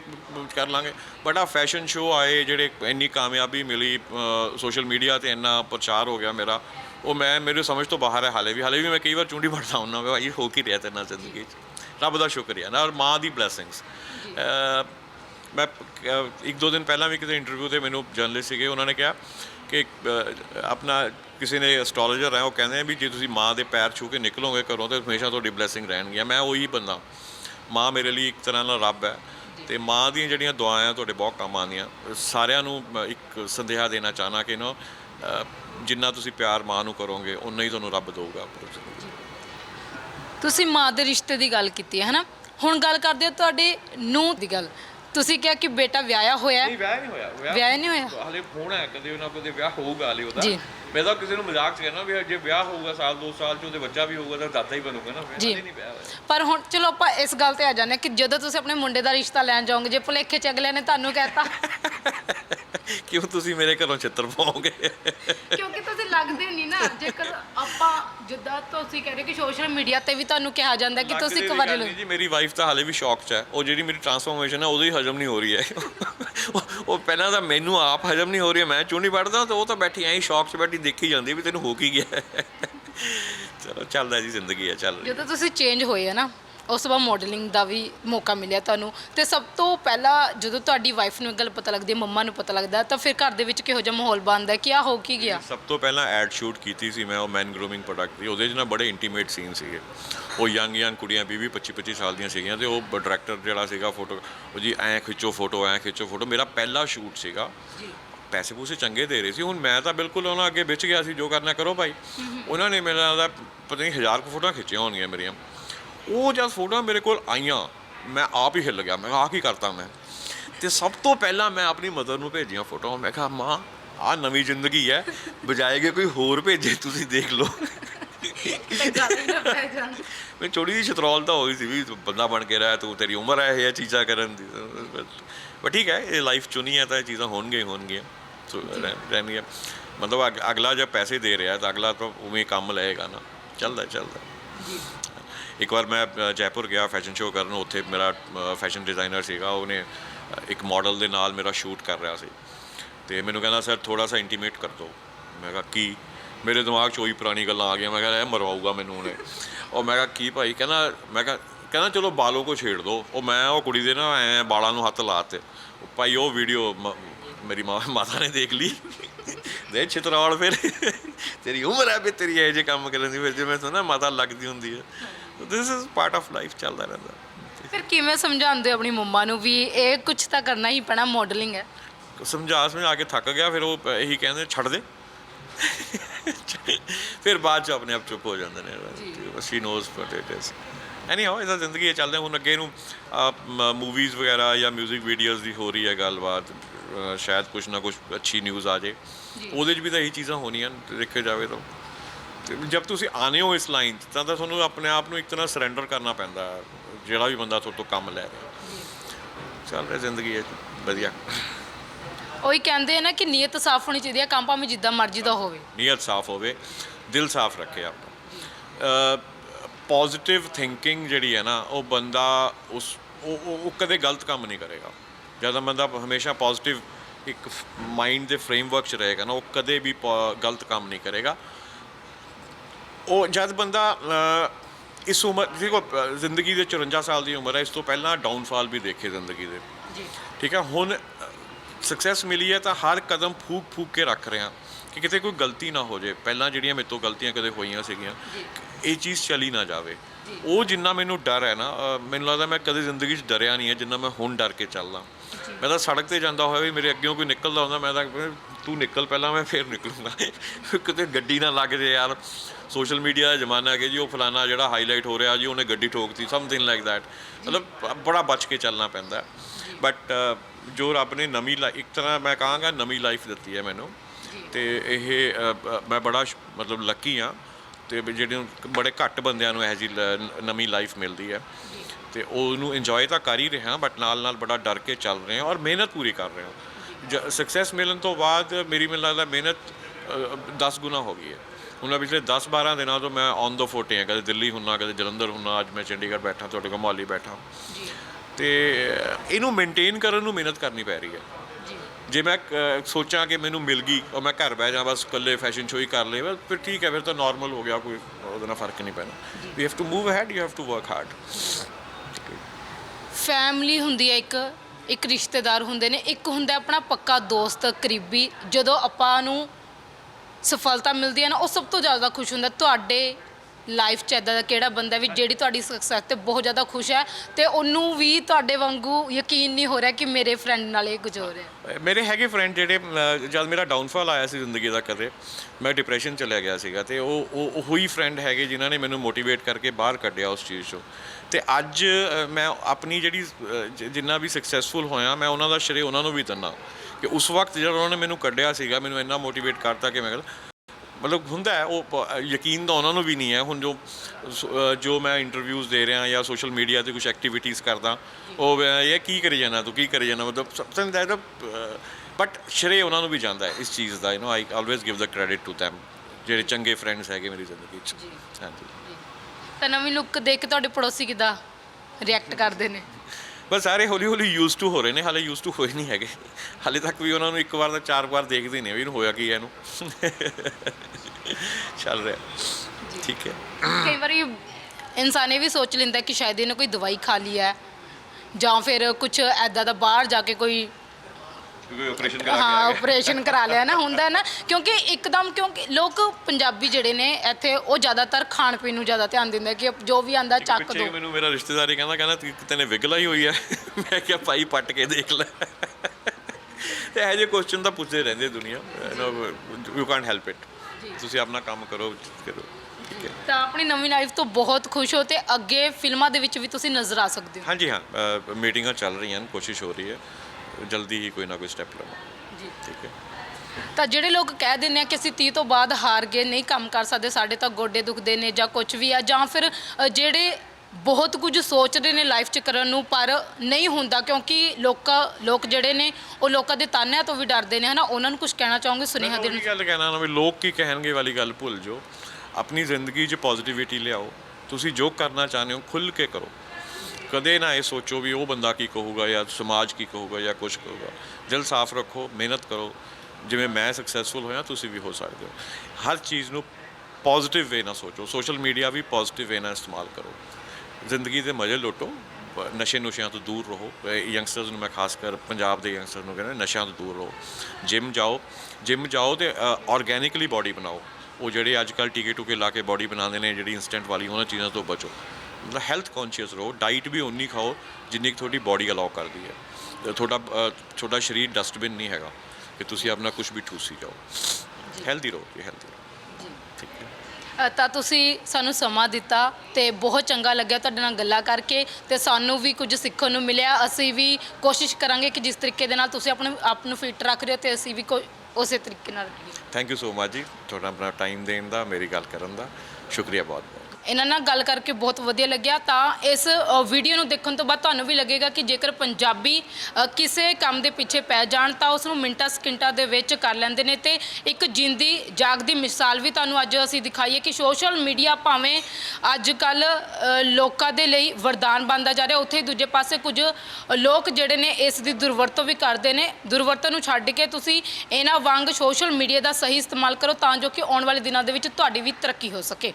ਕਰ ਲਾਂਗੇ। ਬਟ ਆ ਫੈਸ਼ਨ ਸ਼ੋਅ ਆਏ ਜਿਹੜੇ ਇੰਨੀ ਕਾਮਯਾਬੀ ਮਿਲੀ ਸੋਸ਼ਲ ਮੀਡੀਆ ਤੇ ਇੰਨਾ ਪ੍ਰਚਾਰ ਹੋ ਗਿਆ ਮੇਰਾ। ਉਹ ਮੈਂ ਮੇਰੇ ਸਮਝ ਤੋਂ ਬਾਹਰ ਹੈ ਹਾਲੇ ਵੀ। ਹਾਲੇ ਵੀ ਮੈਂ ਕਈ ਵਾਰ ਚੁੰਡੀ ਵੜਦਾ ਹੁੰਦਾ ਵੀ ਭਾਈ ਹੋ ਕੀ ਰਿਹਾ ਤੇ ਨਾ ਜ਼ਿੰਦਗੀ 'ਚ? ਰੱਬ ਦਾ ਸ਼ੁਕਰੀਆ। ਨਾ ਔਰ ਮਾਂ ਦੀ ਬਲੇਸਿੰਗਸ ਮੈਂ ਇੱਕ ਦੋ ਦਿਨ ਪਹਿਲਾਂ ਵੀ ਕਿਤੇ ਇੰਟਰਵਿਊ ਤੇ ਮੈਨੂੰ ਜਰਨਲਿਸਟ ਸੀਗੇ ਉਹਨਾਂ ਨੇ ਕਿਹਾ ਕਿ ਆਪਣਾ ਕਿਸੇ ਨੇ ਐਸਟ੍ਰੋਲੋਜਰ ਹੈ ਉਹ ਕਹਿੰਦੇ ਆ ਵੀ ਜੇ ਤੁਸੀਂ ਮਾਂ ਦੇ ਪੈਰ ਛੂ ਕੇ ਨਿਕਲੋਗੇ ਘਰੋਂ ਤੇ ਹਮੇਸ਼ਾ ਤੁਹਾਡੀ ਬਲੇਸਿੰਗ ਰਹਿਣਗੀਆਂ। ਮੈਂ ਉਹੀ ਬੰਦਾ ਮਾਂ ਮੇਰੇ ਲਈ ਇੱਕ ਤਰ੍ਹਾਂ ਨਾਲ ਰੱਬ ਹੈ ਤੇ ਮਾਂ ਦੀਆਂ ਜਿਹੜੀਆਂ ਦੁਆਵਾਂ ਤੁਹਾਡੇ ਬਹੁਤ ਕੰਮ ਆਉਂਦੀਆਂ। ਸਾਰਿਆਂ ਨੂੰ ਇੱਕ ਸੰਦੇਹਾ ਦੇਣਾ ਚਾਹਨਾ ਕਿ ਨੋ ਜਿੰਨਾ ਤੁਸੀਂ ਪਿਆਰ ਮਾਂ ਨੂੰ ਕਰੋਗੇ ਉਨਾ ਹੀ ਤੁਹਾਨੂੰ ਰੱਬ ਦੇਊਗਾ ਤੁਸੀਂ ਮਾਂ ਦੇ ਰਿਸ਼ਤੇ ਦੀ ਗੱਲ ਕੀਤੀ ਹੈ ਹਨਾ? ਹੁਣ ਗੱਲ ਕਰਦੇ ਹਾਂ ਤੁਹਾਡੇ ਨੂੰਹ ਦੀ ਗੱਲ। ਤੁਸੀਂ ਕਿਹਾ ਕਿ ਬੇਟਾ ਵਿਆਹਿਆ ਹੋਇਆ ਹੈ। ਨਹੀਂ ਵਿਆਹ ਨਹੀਂ ਹੋਇਆ ਵਿਆਹ ਨਹੀਂ ਹੋਇਆ? ਹਲੇ ਹੋਣਾ ਹੈ ਕਦੇ ਨਾ ਕਦੇ ਵਿਆਹ ਹੋਊਗਾ ਹਲੇ ਉਹਦਾ। ਜੀ। ਮੈਂ ਤਾਂ ਕਿਸੇ ਨੂੰ ਮਜ਼ਾਕ ਚ ਕਹਿਣਾ ਵੀ ਜੇ ਵਿਆਹ ਹੋਊਗਾ ਸਾਲ ਦੋ ਸਾਲ ਚ ਉਹਦੇ ਬੱਚਾ ਵੀ ਹੋਊਗਾ ਤਾਂ ਦਾਦਾ ਹੀ ਬਣੂਗਾ ਨਾ। ਫਿਰ ਜੀ। ਹਲੇ ਨਹੀਂ ਵਿਆਹ ਹੋਇਆ। ਪਰ ਹੁਣ ਚਲੋ ਆਪਾਂ ਇਸ ਗੱਲ ਤੇ ਆ ਜਾਂਦੇ ਹਾਂ ਕਿ ਜਦੋਂ ਤੁਸੀਂ ਆਪਣੇ ਮੁੰਡੇ ਦਾ ਰਿਸ਼ਤਾ ਲੈਣ ਜਾਓਗੇ ਜੇ ਭੁਲੇਖੇ ਚ ਅਗਲੇ ਨੇ ਤੁਹਾਨੂੰ ਕਹਿਤਾ। [laughs] ਕਿਉਂ ਤੁਸੀਂ ਮੇਰੇ ਘਰੋਂ ਛਿੱਤਰ ਪਾਓਗੇ? ਕਿਉਂਕਿ ਲੱਗਦੇ ਨਹੀਂ ਨਾ। ਜੇਕਰ ਆਪਾਂ ਜਿੱਦਾਂ ਤੁਸੀਂ ਕਹਿ ਰਹੇ ਕਿ ਸੋਸ਼ਲ ਮੀਡੀਆ ਤੇ ਵੀ ਤੁਹਾਨੂੰ ਕਿਹਾ ਜਾਂਦਾ ਕਿ ਤੁਸੀਂ ਇੱਕ ਵਾਰੀ ਜੀ ਮੇਰੀ ਵਾਈਫ ਤਾਂ ਹਾਲੇ ਵੀ ਸ਼ੌਕ 'ਚ ਹੈ। ਉਹ ਜਿਹੜੀ ਮੇਰੀ ਟਰਾਂਸਫਾਰਮੇਸ਼ਨ ਹੈ ਉਹਦੀ ਹੀ ਹਜਮ ਨਹੀਂ ਹੋ ਰਹੀ ਹੈ। ਉਹ- ਪਹਿਲਾਂ ਤਾਂ ਮੈਨੂੰ ਆਪ ਹਜਮ ਨਹੀਂ ਹੋ ਰਹੀ ਮੈਂ ਚੁੰਨੀ ਪੜਦਾ ਤਾਂ ਉਹ ਤਾਂ ਬੈਠੀ ਐਂ ਸ਼ੌਕ 'ਚ ਬੈਠੀ ਦੇਖੀ ਜਾਂਦੀ ਵੀ ਤੈਨੂੰ ਹੋ ਕੀ ਗਿਆ। ਚਲੋ ਚੱਲਦਾ ਜੀ ਜ਼ਿੰਦਗੀ ਹੈ ਚੱਲ। ਜਦੋਂ ਤੁਸੀਂ ਚੇਂਜ ਹੋਏ ਹੈ ਨਾ ਉਸ ਤੋਂ ਬਾਅਦ ਮਾਡਲਿੰਗ ਦਾ ਵੀ ਮੌਕਾ ਮਿਲਿਆ ਤੁਹਾਨੂੰ। ਤੇ ਸਭ ਤੋਂ ਪਹਿਲਾਂ ਜਦੋਂ ਤੁਹਾਡੀ ਵਾਈਫ ਨੂੰ ਇਹ ਗੱਲ ਪਤਾ ਲੱਗਦੀ ਹੈ ਮੰਮਾ ਨੂੰ ਪਤਾ ਲੱਗਦਾ ਤਾਂ ਫਿਰ ਘਰ ਦੇ ਵਿੱਚ ਕਿਹੋ ਜਿਹਾ ਮਾਹੌਲ ਬਣਦਾ ਹੈ? ਕੀ ਆ ਹੋ ਕੀ ਗਿਆ? ਸਭ ਤੋਂ ਪਹਿਲਾਂ ਐਡ ਸ਼ੂਟ ਕੀਤੀ ਸੀ ਮੈਂ ਉਹ ਮੈਨ ਗਰੂਮਿੰਗ ਪ੍ਰੋਡਕਟ ਦੀ ਉਹਦੇ 'ਚ ਨਾ ਬੜੇ ਇੰਟੀਮੇਟ ਸੀਨ ਸੀਗੇ। ਉਹ ਯੰਗ ਯੰਗ ਕੁੜੀਆਂ 20 25 25 ਸਾਲ ਦੀਆਂ ਸੀਗੀਆਂ ਤੇ ਉਹ ਡਾਇਰੈਕਟਰ ਜਿਹੜਾ ਸੀਗਾ ਫੋਟੋ ਉਹ ਜੀ ਐਂ ਖਿੱਚੋ ਫੋਟੋ ਐਂ ਖਿੱਚੋ ਫੋਟੋ ਮੇਰਾ ਪਹਿਲਾ ਸ਼ੂਟ ਸੀਗਾ। ਪੈਸੇ ਪੂਸੇ ਚੰਗੇ ਦੇ ਰਹੇ ਸੀ। ਹੁਣ ਮੈਂ ਤਾਂ ਬਿਲਕੁਲ ਉਹਨਾਂ ਅੱਗੇ ਵਿੱਚ ਗਿਆ ਸੀ ਜੋ ਕਰਨਾ ਕਰੋ ਭਾਈ। ਉਹਨਾਂ ਨੇ ਮੇਰੇ ਨਾਲ ਪਤਾ ਨਹੀਂ ਹਜ਼ਾਰ ਕੁ ਫੋਟੋਆਂ ਖਿੱਚੀਆਂ ਹੋਣਗੀਆਂ ਮੇਰੀਆਂ। ਉਹ ਜਦ ਫੋਟੋਆਂ ਮੇਰੇ ਕੋਲ ਆਈਆਂ, ਮੈਂ ਆਪ ਹੀ ਹਿੱਲ ਗਿਆ। ਮੈਂ ਕਿਹਾ, ਆਹ ਕੀ ਕਰਤਾ ਮੈਂ? ਤੇ ਸਭ ਤੋਂ ਪਹਿਲਾਂ ਮੈਂ ਆਪਣੀ ਮਦਰ ਨੂੰ ਭੇਜੀਆਂ ਫੋਟੋਆਂ। ਮੈਂ ਕਿਹਾ, ਮਾਂ, ਆਹ ਨਵੀਂ ਜ਼ਿੰਦਗੀ ਹੈ। ਬਜਾਏ ਬਜਾਏਗੇ ਕੋਈ ਹੋਰ ਭੇਜੇ, ਤੁਸੀਂ ਦੇਖ ਲਓ। ਮੈਂ ਛੋਟੀ ਜਿਹੀ ਛਤਰੋਲ ਤਾਂ ਹੋਈ ਸੀ ਵੀ ਬੰਦਾ ਬਣ ਕੇ ਰਹਿ, ਤੂੰ ਤੇਰੀ ਉਮਰ ਹੈ ਇਹ ਚੀਜ਼ਾਂ ਕਰਨ ਦੀ। ਬਟ ਠੀਕ ਹੈ, ਇਹ ਲਾਈਫ ਚੁਣੀ ਹੈ ਤਾਂ ਇਹ ਚੀਜ਼ਾਂ ਹੋਣਗੀਆਂ ਹੀ ਹੋਣਗੀਆਂ। ਸੋ ਰਹਿਣਗੀਆਂ ਮਤਲਬ ਅਗਲਾ ਜਦ ਪੈਸੇ ਦੇ ਰਿਹਾ ਤਾਂ ਅਗਲਾ ਤਾਂ ਉਵੇਂ ਕੰਮ ਲਏਗਾ ਨਾ। ਚੱਲਦਾ ਚੱਲਦਾ ਇੱਕ ਵਾਰ ਮੈਂ ਜੈਪੁਰ ਗਿਆ ਫੈਸ਼ਨ ਸ਼ੋਅ ਕਰਨ, ਉੱਥੇ ਮੇਰਾ ਫੈਸ਼ਨ ਡਿਜ਼ਾਈਨਰ ਸੀਗਾ, ਉਹਨੇ ਇੱਕ ਮਾਡਲ ਦੇ ਨਾਲ ਮੇਰਾ ਸ਼ੂਟ ਕਰ ਰਿਹਾ ਸੀ। ਤੇ ਮੈਨੂੰ ਕਹਿੰਦਾ, ਸਰ ਥੋੜਾ ਸਾ ਇੰਟੀਮੇਟ ਕਰ ਦਿਓ। ਮੈਂ ਕਿਹਾ, ਕੀ? ਮੇਰੇ ਦਿਮਾਗ 'ਚ ਉਹੀ ਪੁਰਾਣੀ ਗੱਲਾਂ ਆ ਗਈਆਂ, ਮੈਂ ਕਿਹਾ, ਇਹ ਮਰਵਾਊਗਾ ਮੈਨੂੰ ਉਹਨੇ। ਉਹ ਮੈਂ ਕਿਹਾ, ਕੀ ਭਾਈ? ਕਹਿੰਦਾ, ਮੈਂ ਕਿਹਾ, ਕਹਿੰਦਾ, ਚਲੋ ਬਾਲੋਂ ਕੋ ਛੇੜ ਦਿਓ ਉਹ ਮੈਂ, ਉਹ ਕੁੜੀ ਦੇ ਨਾ, ਐ ਬਾਲਾਂ ਨੂੰ ਹੱਥ ਲਾਤੇ। ਭਾਈ, ਉਹ ਵੀਡੀਓ ਮੇਰੀ ਮਾਂ, ਮਾਤਾ ਨੇ ਦੇਖ ਲਈ। ਦੇ ਛਿਤਰਾਲ ਫਿਰ। ਤੇਰੀ ਉਮਰ ਹੈ ਵੀ ਤੇਰੀ, ਇਹ ਜੇ ਕੰਮ ਕਰਨ ਦੀ, ਫਿਰ ਜੇ ਮੈਂ ਨਾ ਮਾਤਾ ਲੱਗਦੀ ਹੁੰਦੀ ਹੈ this is part of life ਚੱਲਦਾ ਰਹਿੰਦਾ। ਫਿਰ ਕਿਵੇਂ ਸਮਝਾਉਂਦੇ ਹੋ ਆਪਣੀ ਮੰਮਾ ਨੂੰ ਵੀ ਇਹ ਕੁਝ ਤਾਂ ਕਰਨਾ ਹੀ ਪੈਣਾ ਮਾਡਲਿੰਗ ਹੈ? ਸਮਝਾ ਸਮਝਾ ਕੇ ਥੱਕ ਗਿਆ ਫਿਰ ਉਹ ਇਹੀ ਕਹਿੰਦੇ ਛੱਡ ਦੇ। ਫਿਰ ਬਾਅਦ ਚ ਆਪਣੇ ਆਪ ਚੁੱਪ ਹੋ ਜਾਂਦੇ ਨੇ। She knows what it is anyhow ਇਹਦਾ ਜ਼ਿੰਦਗੀ ਚੱਲਦੇ ਹੁਣ ਅੱਗੇ ਨੂੰ ਮੂਵੀਜ਼ ਵਗੈਰਾ ਜਾਂ 뮤직 ਵੀਡੀਓਜ਼ ਦੀ ਹੋ ਰਹੀ ਹੈ ਗੱਲਬਾਤ ਸ਼ਾਇਦ ਕੁਝ ਨਾ ਕੁਝ ਅੱਛੀ ਨਿਊਜ਼ ਆ ਜੇ। ਉਹਦੇ 'ਚ ਵੀ ਤਾਂ ਇਹੀ ਚੀਜ਼ਾਂ ਹੋਣੀਆਂ ਦੇਖੇ ਜਾਵੇ ਤੇ। ਜਦ ਤੁਸੀਂ ਆਨੇ ਹੋ ਇਸ ਲਾਈਨ ਤਾਂ ਤਾਂ ਤੁਹਾਨੂੰ ਆਪਣੇ ਆਪ ਨੂੰ ਇੱਕ ਤਰ੍ਹਾਂ ਸਰੈਂਡਰ ਕਰਨਾ ਪੈਂਦਾ ਜਿਹੜਾ ਵੀ ਬੰਦਾ ਤੁਹਾਡੇ ਤੋਂ ਕੰਮ ਲੈ ਰਿਹਾ। ਚੱਲ ਰਿਹਾ ਜ਼ਿੰਦਗੀ ਹੈ ਵਧੀਆ। ਉਹੀ ਕਹਿੰਦੇ ਆ ਨਾ ਕਿ ਨੀਅਤ ਸਾਫ਼ ਹੋਣੀ ਚਾਹੀਦੀ ਹੈ ਕੰਮ ਭਾਵੇਂ ਜਿੱਦਾਂ ਮਰਜ਼ੀ ਦਾ ਹੋਵੇ। ਨੀਅਤ ਸਾਫ਼ ਹੋਵੇ ਦਿਲ ਸਾਫ਼ ਰੱਖੇ ਆਪਣਾ ਪੋਜ਼ਿਟਿਵ ਥਿੰਕਿੰਗ ਜਿਹੜੀ ਹੈ ਨਾ ਉਹ ਬੰਦਾ ਉਸ ਉਹ ਕਦੇ ਗਲਤ ਕੰਮ ਨਹੀਂ ਕਰੇਗਾ। ਜਦੋਂ ਬੰਦਾ ਹਮੇਸ਼ਾ ਪੋਜ਼ਿਟਿਵ ਇੱਕ ਮਾਈਂਡ ਦੇ ਫਰੇਮਵਰਕ 'ਚ ਰਹੇਗਾ ਨਾ ਉਹ ਕਦੇ ਵੀ ਗਲਤ ਕੰਮ ਨਹੀਂ ਕਰੇਗਾ। ਉਹ ਜਦ ਬੰਦਾ ਇਸ ਉਮਰ ਦੇਖੋ ਜ਼ਿੰਦਗੀ ਦੇ 54 ਸਾਲ ਦੀ ਉਮਰ ਹੈ ਇਸ ਤੋਂ ਪਹਿਲਾਂ ਡਾਊਨਫਾਲ ਵੀ ਦੇਖੇ ਜ਼ਿੰਦਗੀ ਦੇ। ਜੀ। ਠੀਕ ਹੈ ਹੁਣ ਸਕਸੈਸ ਮਿਲੀ ਹੈ ਤਾਂ ਹਰ ਕਦਮ ਫੂਕ ਫੂਕ ਕੇ ਰੱਖ ਰਹੇ ਕਿ ਕਿਤੇ ਕੋਈ ਗਲਤੀ ਨਾ ਹੋ ਜੇ ਪਹਿਲਾਂ ਜਿਹੜੀਆਂ ਮੇਰੇ ਤੋਂ ਗਲਤੀਆਂ ਕਦੇ ਹੋਈਆਂ ਸੀਗੀਆਂ ਇਹ ਚੀਜ਼ ਚਲੀ ਨਾ ਜਾਵੇ। ਉਹ ਜਿੰਨਾ ਮੈਨੂੰ ਡਰ ਹੈ ਨਾ ਮੈਨੂੰ ਲੱਗਦਾ ਮੈਂ ਕਦੇ ਜ਼ਿੰਦਗੀ 'ਚ ਡਰਿਆ ਨਹੀਂ ਹੈ ਜਿੰਨਾ ਮੈਂ ਹੁਣ ਡਰ ਕੇ ਚੱਲਦਾ। ਮੈਂ ਤਾਂ ਸੜਕ ਤੇ ਜਾਂਦਾ ਹੋਇਆ ਵੀ ਮੇਰੇ ਅੱਗੇੋਂ ਕੋਈ ਨਿਕਲਦਾ ਹੁੰਦਾ ਮੈਂ ਤਾਂ ਤੂੰ ਨਿਕਲ ਪਹਿਲਾਂ ਮੈਂ ਫੇਰ ਨਿਕਲੂੰਗਾ। ਕਿਤੇ ਗੱਡੀ ਨਾ ਲੱਗ ਜੇ ਯਾਰ। ਸੋਸ਼ਲ ਮੀਡੀਆ ਦਾ ਜ਼ਮਾਨਾ ਹੈ ਕਿ ਜੀ ਉਹ ਫਲਾਣਾ ਜਿਹੜਾ ਹਾਈਲਾਈਟ ਹੋ ਰਿਹਾ ਜੀ ਉਹਨੇ ਗੱਡੀ ਠੋਕਤੀ ਸਮਥਿੰਗ ਲਾਈਕ ਦੈਟ ਮਤਲਬ ਬੜਾ ਬਚ ਕੇ ਚੱਲਣਾ ਪੈਂਦਾ। ਬਟ ਜੋ ਰੱਬ ਨੇ ਨਵੀਂ ਇੱਕ ਤਰ੍ਹਾਂ ਮੈਂ ਕਹਾਂਗਾ ਨਵੀਂ ਲਾਈਫ ਦਿੱਤੀ ਹੈ ਮੈਨੂੰ। ਤੇ ਇਹ ਮੈਂ ਬੜਾ ਮਤਲਬ ਲੱਕੀ ਆ ਤੇ ਜਿਹੜੇ ਬੜੇ ਘੱਟ ਬੰਦਿਆਂ ਨੂੰ ਇਹੋ ਲ- ਨਵੀਂ ਲਾਈਫ ਮਿਲਦੀ ਹੈ। ਤੇ ਉਹਨੂੰ ਇੰਜੋਏ ਤਾਂ ਕਰ ਹੀ ਰਹੇ ਬਟ ਨਾਲ ਨਾਲ ਬੜਾ ਡਰ ਕੇ ਚੱਲ ਰਹੇ ਹਾਂ ਔਰ ਮਿਹਨਤ ਪੂਰੀ ਕਰ ਰਹੇ ਹਾਂ। ਸਕਸੈਸ ਮਿਲਣ ਤੋਂ ਬਾਅਦ ਮੇਰੀ ਮੈਨੂੰ ਲੱਗਦਾ ਮਿਹਨਤ 10 ਗੁਣਾ ਹੋ ਗਈ ਹੈ। ਹੁਣ ਮੈਂ ਪਿਛਲੇ 10-12 ਦਿਨਾਂ ਤੋਂ ਮੈਂ ਔਨ ਦਾ ਫੋਟੇ ਹਾਂ ਕਦੇ ਦਿੱਲੀ ਹੁੰਨਾ ਕਦੇ ਜਲੰਧਰ ਹੁੰਨਾ ਅੱਜ ਮੈਂ ਚੰਡੀਗੜ੍ਹ ਬੈਠਾ ਤੁਹਾਡੇ ਕੋਲ ਮੌਲੀ ਬੈਠਾ। ਜੀ। ਤੇ ਇਹਨੂੰ ਮੇਨਟੇਨ ਕਰਨ ਨੂੰ ਮਿਹਨਤ ਕਰਨੀ ਪੈ ਰਹੀ ਹੈ। ਜੀ। ਜੇ ਮੈਂ ਸੋਚਾਂ ਕਿ ਮੈਨੂੰ ਮਿਲ ਗਈ ਔਰ ਮੈਂ ਘਰ ਬਹਿ ਜਾ ਬਸ ਇਕੱਲੇ ਫੈਸ਼ਨ ਸ਼ੋਅ ਹੀ ਕਰ ਲਏ ਬਸ ਫਿਰ ਠੀਕ ਹੈ ਫਿਰ ਤਾਂ ਨਾਰਮਲ ਹੋ ਗਿਆ ਕੋਈ ਉਹਦੇ ਨਾਲ ਫ਼ਰਕ ਨਹੀਂ ਪੈਣਾ। We have to move ahead you have to work hard family ਹੁੰਦੀ ਹੈ ਇੱਕ ਇੱਕ ਰਿਸ਼ਤੇਦਾਰ ਹੁੰਦੇ ਨੇ ਇੱਕ ਹੁੰਦਾ ਆਪਣਾ ਪੱਕਾ ਦੋਸਤ ਕਰੀਬੀ ਜਦੋਂ ਆਪਾਂ ਨੂੰ ਸਫਲਤਾ ਮਿਲਦੀ ਹੈ ਨਾ ਉਹ ਸਭ ਤੋਂ ਜ਼ਿਆਦਾ ਖੁਸ਼ ਹੁੰਦਾ। ਤੁਹਾਡੇ ਲਾਈਫ 'ਚ ਇਦਾਂ ਦਾ ਕਿਹੜਾ ਬੰਦਾ ਵੀ ਜਿਹੜੀ ਤੁਹਾਡੀ ਸਕਸੈਸ ਤੇ ਬਹੁਤ ਜ਼ਿਆਦਾ ਖੁਸ਼ ਹੈ ਤੇ ਉਹਨੂੰ ਵੀ ਤੁਹਾਡੇ ਵਾਂਗੂ ਯਕੀਨ ਨਹੀਂ ਹੋ ਰਿਹਾ ਕਿ ਮੇਰੇ ਫਰੈਂਡ ਨਾਲ ਇਹ ਕੁਝ ਹੋ ਰਿਹਾ। ਮੇਰੇ ਹੈਗੇ ਫਰੈਂਡ ਜਿਹੜੇ ਅਹ, ਜਦ ਮੇਰਾ ਡਾਊਨਫਾਲ ਆਇਆ ਸੀ ਜ਼ਿੰਦਗੀ ਦਾ ਕਦੇ ਮੈਂ ਡਿਪਰੈਸ਼ਨ ਚਲਿਆ ਗਿਆ ਸੀਗਾ ਤੇ ਉਹ ਉਹ ਉਹੋ ਹੀ ਫਰੈਂਡ ਹੈਗੇ ਜਿਨ੍ਹਾਂ ਨੇ ਮੈਨੂੰ ਮੋਟੀਵੇਟ ਕਰਕੇ ਬਾਹਰ ਕੱਢਿਆ ਉਸ ਚੀਜ਼ ਚੋਂ। ਤੇ ਅੱਜ ਅਹ, ਮੈਂ ਆਪਣੀ ਜਿਹੜੀ ਅਹ, ਜ- ਜਿੰਨਾ ਵੀ ਸਕਸੈਸਫੁਲ ਹੋਇਆ ਮੈਂ ਉਹਨਾਂ ਦਾ ਸ਼੍ਰੇ ਉਹਨਾਂ ਨੂੰ ਵੀ ਦਿੰਦਾ। ਕਿ ਉਸ ਵਕਤ ਜਦੋਂ ਉਹਨਾਂ ਨੇ ਮੈਨੂੰ ਕੱਢਿਆ ਸੀਗਾ ਮੈਨੂੰ ਇੰਨਾ ਮੋਟੀਵੇਟ ਕਰਤਾ ਕਿ ਮੈਂ ਕਹਿੰਦਾ ਮਤਲਬ ਹੁੰਦਾ ਹੈ ਉਹ ਯਕੀਨ ਤਾਂ ਉਹਨਾਂ ਨੂੰ ਵੀ ਨਹੀਂ ਹੈ। ਹੁਣ ਜੋ ਜੋ ਮੈਂ ਇੰਟਰਵਿਊਜ਼ ਦੇ ਰਿਹਾ ਜਾਂ ਸੋਸ਼ਲ ਮੀਡੀਆ ਤੇ ਕੁਝ ਐਕਟੀਵਿਟੀਜ਼ ਕਰਦਾ ਉਹ ਇਹ ਕੀ ਕਰੀ ਜਾਣਾ ਤੂੰ ਕੀ ਕਰੀ ਜਾਣਾ? ਮਤਲਬ ਸਮਥਿੰਗ ਦੈਟ ਬਟ ਸ਼੍ਰੇ ਉਹਨਾਂ ਨੂੰ ਵੀ ਜਾਂਦਾ ਹੈ ਇਸ ਚੀਜ਼ ਦਾ you know I always give the credit to them ਜਿਹੜੇ ਚੰਗੇ ਫਰੈਂਡਸ ਹੈਗੇ ਮੇਰੀ ਜ਼ਿੰਦਗੀ 'ਚ। ਹਾਂਜੀ। ਤਾਂ ਨਵੀਂ ਲੁੱਕ ਦੇਖ ਕੇ ਤੁਹਾਡੇ ਪੜੋਸੀ ਕਿਦਾਂ ਰਿਐਕਟ ਕਰਦੇ ਨੇ? ਬਸ ਸਾਰੇ ਹੌਲੀ ਹੌਲੀ ਯੂਜ਼ ਟੂ ਹੋ ਰਹੇ ਨੇ ਹਾਲੇ ਯੂਜ਼ ਟੂ ਹੋਏ ਨਹੀਂ ਹੈਗੇ। ਹਾਲੇ ਤੱਕ ਵੀ ਉਹਨਾਂ ਨੂੰ ਇੱਕ ਵਾਰ ਦਾ ਚਾਰ ਵਾਰ ਦੇਖਦੇ ਨੇ ਵੀ ਇਹਨੂੰ ਹੋਇਆ ਕੀ ਹੈ ਇਹਨੂੰ। ਚੱਲ ਰਿਹਾ। ਠੀਕ ਹੈ। ਕਈ ਵਾਰੀ ਇਨਸਾਨ ਇਹ ਵੀ ਸੋਚ ਲੈਂਦਾ ਕਿ ਸ਼ਾਇਦ ਇਹਨੇ ਕੋਈ ਦਵਾਈ ਖਾ ਲਈ ਹੈ ਜਾਂ ਫਿਰ ਕੁਝ ਐਦਾਂ ਦਾ ਬਾਹਰ ਜਾ ਕੇ ਕੋਈ ਆਪਰੇਸ਼ਨ ਕਰਾ ਕੇ ਹਾਂ ਆ ਗਿਆ ਆਪਰੇਸ਼ਨ ਕਰਾ ਲਿਆ ਨਾ ਹੁੰਦਾ ਹੈ ਨਾ ਕਿਉਂਕਿ ਇੱਕਦਮ ਕਿਉਂਕਿ ਲੋਕ ਪੰਜਾਬੀ ਜਿਹੜੇ ਨੇ ਇੱਥੇ ਉਹ ਜ਼ਿਆਦਾਤਰ ਖਾਣ ਪੀਣ ਨੂੰ ਜ਼ਿਆਦਾ ਧਿਆਨ ਦਿੰਦੇ ਕਿ ਜੋ ਵੀ ਆਂਦਾ ਚੱਕ ਪਿੱਛੇ ਦੋ। ਮੈਨੂੰ ਮੇਰਾ ਰਿਸ਼ਤੇਦਾਰ ਹੀ ਕਹਿੰਦਾ ਕਹਿੰਦਾ ਤੂੰ ਤੈਨੇ ਵਿਗ ਲਾਈ ਹੋਈ ਹੈ ਮੈਂ ਕਿਹਾ ਭਾਈ ਪੱਟ ਕੇ ਦੇਖ ਲੈ। ਤੇ ਇਹ ਜਿਹੇ ਕੁਐਸਚਨ ਤਾਂ ਪੁੱਛਦੇ ਰਹਿੰਦੇ ਦੁਨੀਆ। ਯੂ ਕੈਨਟ ਹੈਲਪ ਇਟ ਤੁਸੀਂ ਆਪਣਾ ਕੰਮ ਕਰੋ ਕਰੋ। ਠੀਕ ਹੈ। ਤਾਂ ਆਪਣੀ ਨਵੀਂ ਲਾਈਫ ਤੋਂ ਬਹੁਤ ਖੁਸ਼ ਹੋ ਤੇ ਅੱਗੇ ਫਿਲਮਾਂ ਦੇ ਵਿੱਚ ਵੀ ਤੁਸੀਂ ਨਜ਼ਰ ਆ ਸਕਦੇ ਹੋ। ਹਾਂਜੀ ਹਾਂ। ਮੀਟਿੰਗਾਂ ਚੱਲ ਰਹੀਆਂ ਨੇ ਕੋਸ਼ਿਸ਼ ਹੋ ਰਹੀ ਹੈ। ਜਲਦੀ ਹੀ ਕੋਈ ਨਾ ਕੋਈ ਸਟੈਪ ਲਵਾਂ। ਜੀ। ਠੀਕ ਹੈ। ਤਾਂ ਜਿਹੜੇ ਲੋਕ ਕਹਿ ਦਿੰਦੇ ਆ ਕਿ ਅਸੀਂ 30 ਤੋਂ ਬਾਅਦ ਹਾਰ ਗਏ ਨਹੀਂ ਕੰਮ ਕਰ ਸਕਦੇ ਸਾਡੇ ਤਾਂ ਗੋਡੇ ਦੁਖਦੇ ਨੇ ਜਾਂ ਕੁਝ ਵੀ ਆ ਜਾਂ ਫਿਰ ਅ, ਜਿਹੜੇ ਬਹੁਤ ਕੁਝ ਸੋਚਦੇ ਨੇ ਲਾਈਫ 'ਚ ਕਰਨ ਨੂੰ ਪਰ ਨਹੀਂ ਹੁੰਦਾ ਕਿਉਂਕਿ ਲੋਕਾਂ ਲੋਕ ਜਿਹੜੇ ਨੇ ਉਹ ਲੋਕਾਂ ਦੇ ਤਾਨਿਆਂ ਤੋਂ ਵੀ ਡਰਦੇ ਨੇ ਹਨਾ? ਉਹਨਾਂ ਨੂੰ ਕੁਝ ਕਹਿਣਾ ਚਾਹੋਗੇ ਸੁਨੇਹਾ ਮੈਂ ਦੇਣ ਉਹੀ ਗੱਲ ਕਹਿਣਾ ਨਾ ਵੀ ਲੋਕ ਕੀ ਕਹਿਣਗੇ ਵਾਲੀ ਗੱਲ ਭੁੱਲ ਜਾਓ। ਆਪਣੀ ਜ਼ਿੰਦਗੀ 'ਚ ਪੋਜ਼ਿਟਿਵਿਟੀ ਲਿਆਓ। ਤੁਸੀਂ ਜੋ ਕਰਨਾ ਚਾਹੁੰਦੇ ਹੋ ਖੁੱਲ ਕੇ ਕਰੋ। ਕਦੇ ਨਾ ਇਹ ਸੋਚੋ ਵੀ ਉਹ ਬੰਦਾ ਕੀ ਕਹੂਗਾ ਜਾਂ ਸਮਾਜ ਕੀ ਕਹੂਗਾ ਜਾਂ ਕੁਝ ਕਹੂਗਾ। ਦਿਲ ਸਾਫ਼ ਰੱਖੋ, ਮਿਹਨਤ ਕਰੋ। ਜਿਵੇਂ ਮੈਂ ਸਕਸੈਸਫੁਲ ਹੋਇਆ, ਤੁਸੀਂ ਵੀ ਹੋ ਸਕਦੇ ਹੋ। ਹਰ ਚੀਜ਼ ਨੂੰ ਪੋਜ਼ਿਟਿਵ ਵੇ ਨਾਲ ਸੋਚੋ। ਸੋਸ਼ਲ ਮੀਡੀਆ ਵੀ ਪੋਜ਼ਿਟਿਵ ਵੇ ਨਾਲ ਇਸਤੇਮਾਲ ਕਰੋ। ਜ਼ਿੰਦਗੀ ਦੇ ਮਜ਼ੇ ਲੁੱਟੋ। ਨਸ਼ੇ ਨੁਸ਼ਿਆਂ ਤੋਂ ਦੂਰ ਰਹੋ। ਯੰਗਸਟਰਸ ਨੂੰ ਮੈਂ ਖਾਸ ਕਰ ਪੰਜਾਬ ਦੇ ਯੰਗਸਟਰ ਨੂੰ ਕਹਿੰਦਾ, ਨਸ਼ਿਆਂ ਤੋਂ ਦੂਰ ਰਹੋ। ਜਿਮ ਜਾਓ। ਜਿਮ ਜਾਓ ਤੇ ਆਰਗੈਨਿਕਲੀ ਬਾਡੀ ਬਣਾਓ। ਉਹ ਜਿਹੜੇ ਅੱਜ ਕੱਲ੍ਹ ਟੀਕੇ ਟੂਕੇ ਲਾ ਕੇ ਬਾਡੀ ਬਣਾਉਂਦੇ ਨੇ, ਜਿਹੜੀ ਇਨਸਟੈਂਟ ਵਾਲੀ, ਉਹਨਾਂ ਚੀਜ਼ਾਂ ਤੋਂ ਬਚੋ। ਮਤਲਬ ਹੈਲਥ ਕੌਨਸ਼ੀਅਸ ਰਹੋ ਡਾਈਟ ਵੀ ਓਨੀ ਖਾਓ ਜਿੰਨੀ ਕੁ ਤੁਹਾਡੀ ਬਾਡੀ ਅਲਾਉ ਕਰਦੀ ਹੈ। ਤੇ ਤੁਹਾਡਾ ਤੁਹਾਡਾ ਸਰੀਰ ਡਸਟਬਿਨ ਨਹੀਂ ਹੈਗਾ ਕਿ ਤੁਸੀਂ ਆਪਣਾ ਕੁਝ ਵੀ ਠੂਸੀ ਜਾਓ। ਹੈਲਦੀ ਰਹੋ ਜੀ ਹੈਲਦੀ ਰਹੋ। ਠੀਕ ਹੈ। ਤਾਂ ਤੁਸੀਂ ਸਾਨੂੰ ਸਮਾਂ ਦਿੱਤਾ ਤੇ ਬਹੁਤ ਚੰਗਾ ਲੱਗਿਆ ਤੁਹਾਡੇ ਨਾਲ ਗੱਲਾਂ ਕਰਕੇ ਤੇ ਸਾਨੂੰ ਵੀ ਕੁਝ ਸਿੱਖਣ ਨੂੰ ਮਿਲਿਆ। ਅਸੀਂ ਵੀ ਕੋਸ਼ਿਸ਼ ਕਰਾਂਗੇ ਕਿ ਜਿਸ ਤਰੀਕੇ ਦੇ ਨਾਲ ਤੁਸੀਂ ਆਪਣੇ ਆਪ ਨੂੰ ਫਿੱਟ ਰੱਖ ਰਹੇ ਹੋ ਤੇ ਅਸੀਂ ਵੀ ਉਸੇ ਤਰੀਕੇ ਨਾਲ ਰੱਖੀਏ। ਥੈਂਕ ਯੂ ਸੋ ਮਚ ਜੀ। ਤੁਹਾਡਾ ਆਪਣਾ ਟਾਈਮ ਦੇਣ ਦਾ ਮੇਰੀ ਗੱਲ ਕਰਨ ਦਾ। ਸ਼ੁਕਰੀਆ ਬਹੁਤ ਬਹੁਤ ਇਹਨਾਂ ਨਾਲ ਗੱਲ ਕਰਕੇ ਬਹੁਤ ਵਧੀਆ ਲੱਗਿਆ। ਤਾਂ ਇਸ ਵੀਡੀਓ ਨੂੰ ਦੇਖਣ ਤੋਂ ਬਾਅਦ ਤੁਹਾਨੂੰ ਵੀ ਲੱਗੇਗਾ ਕਿ ਜੇਕਰ ਪੰਜਾਬੀ ਕਿਸੇ ਕੰਮ ਦੇ ਪਿੱਛੇ ਪੈ ਜਾਣ ਤਾਂ ਉਸ ਨੂੰ ਮਿੰਟਾਂ ਸਕਿੰਟਾਂ ਦੇ ਵਿੱਚ ਕਰ ਲੈਂਦੇ ਨੇ। ਤੇ ਇੱਕ ਜਿੰਦੀ ਜਾਗਦੀ ਮਿਸਾਲ ਵੀ ਤੁਹਾਨੂੰ ਅੱਜ ਅਸੀਂ ਦਿਖਾਈਏ ਕਿ ਸੋਸ਼ਲ ਮੀਡੀਆ ਭਾਵੇਂ ਅੱਜ ਕੱਲ ਲੋਕਾਂ ਦੇ ਲਈ ਵਰਦਾਨ ਬਣਦਾ ਜਾ ਰਿਹਾ, ਉੱਥੇ ਦੂਜੇ ਪਾਸੇ ਕੁਝ ਲੋਕ ਜਿਹੜੇ ਨੇ ਇਸ ਦੀ ਦੁਰਵਰਤੋਂ ਵੀ ਕਰਦੇ ਨੇ। ਦੁਰਵਰਤੋਂ ਨੂੰ ਛੱਡ ਕੇ ਤੁਸੀਂ ਇਹਨਾਂ ਵਾਂਗ ਸੋਸ਼ਲ ਮੀਡੀਆ ਦਾ ਸਹੀ ਇਸਤੇਮਾਲ ਕਰੋ ਤਾਂ ਜੋ ਕਿ ਆਉਣ ਵਾਲੇ ਦਿਨਾਂ ਦੇ ਵਿੱਚ ਤੁਹਾਡੀ ਵੀ ਤਰੱਕੀ ਹੋ ਸਕੇ।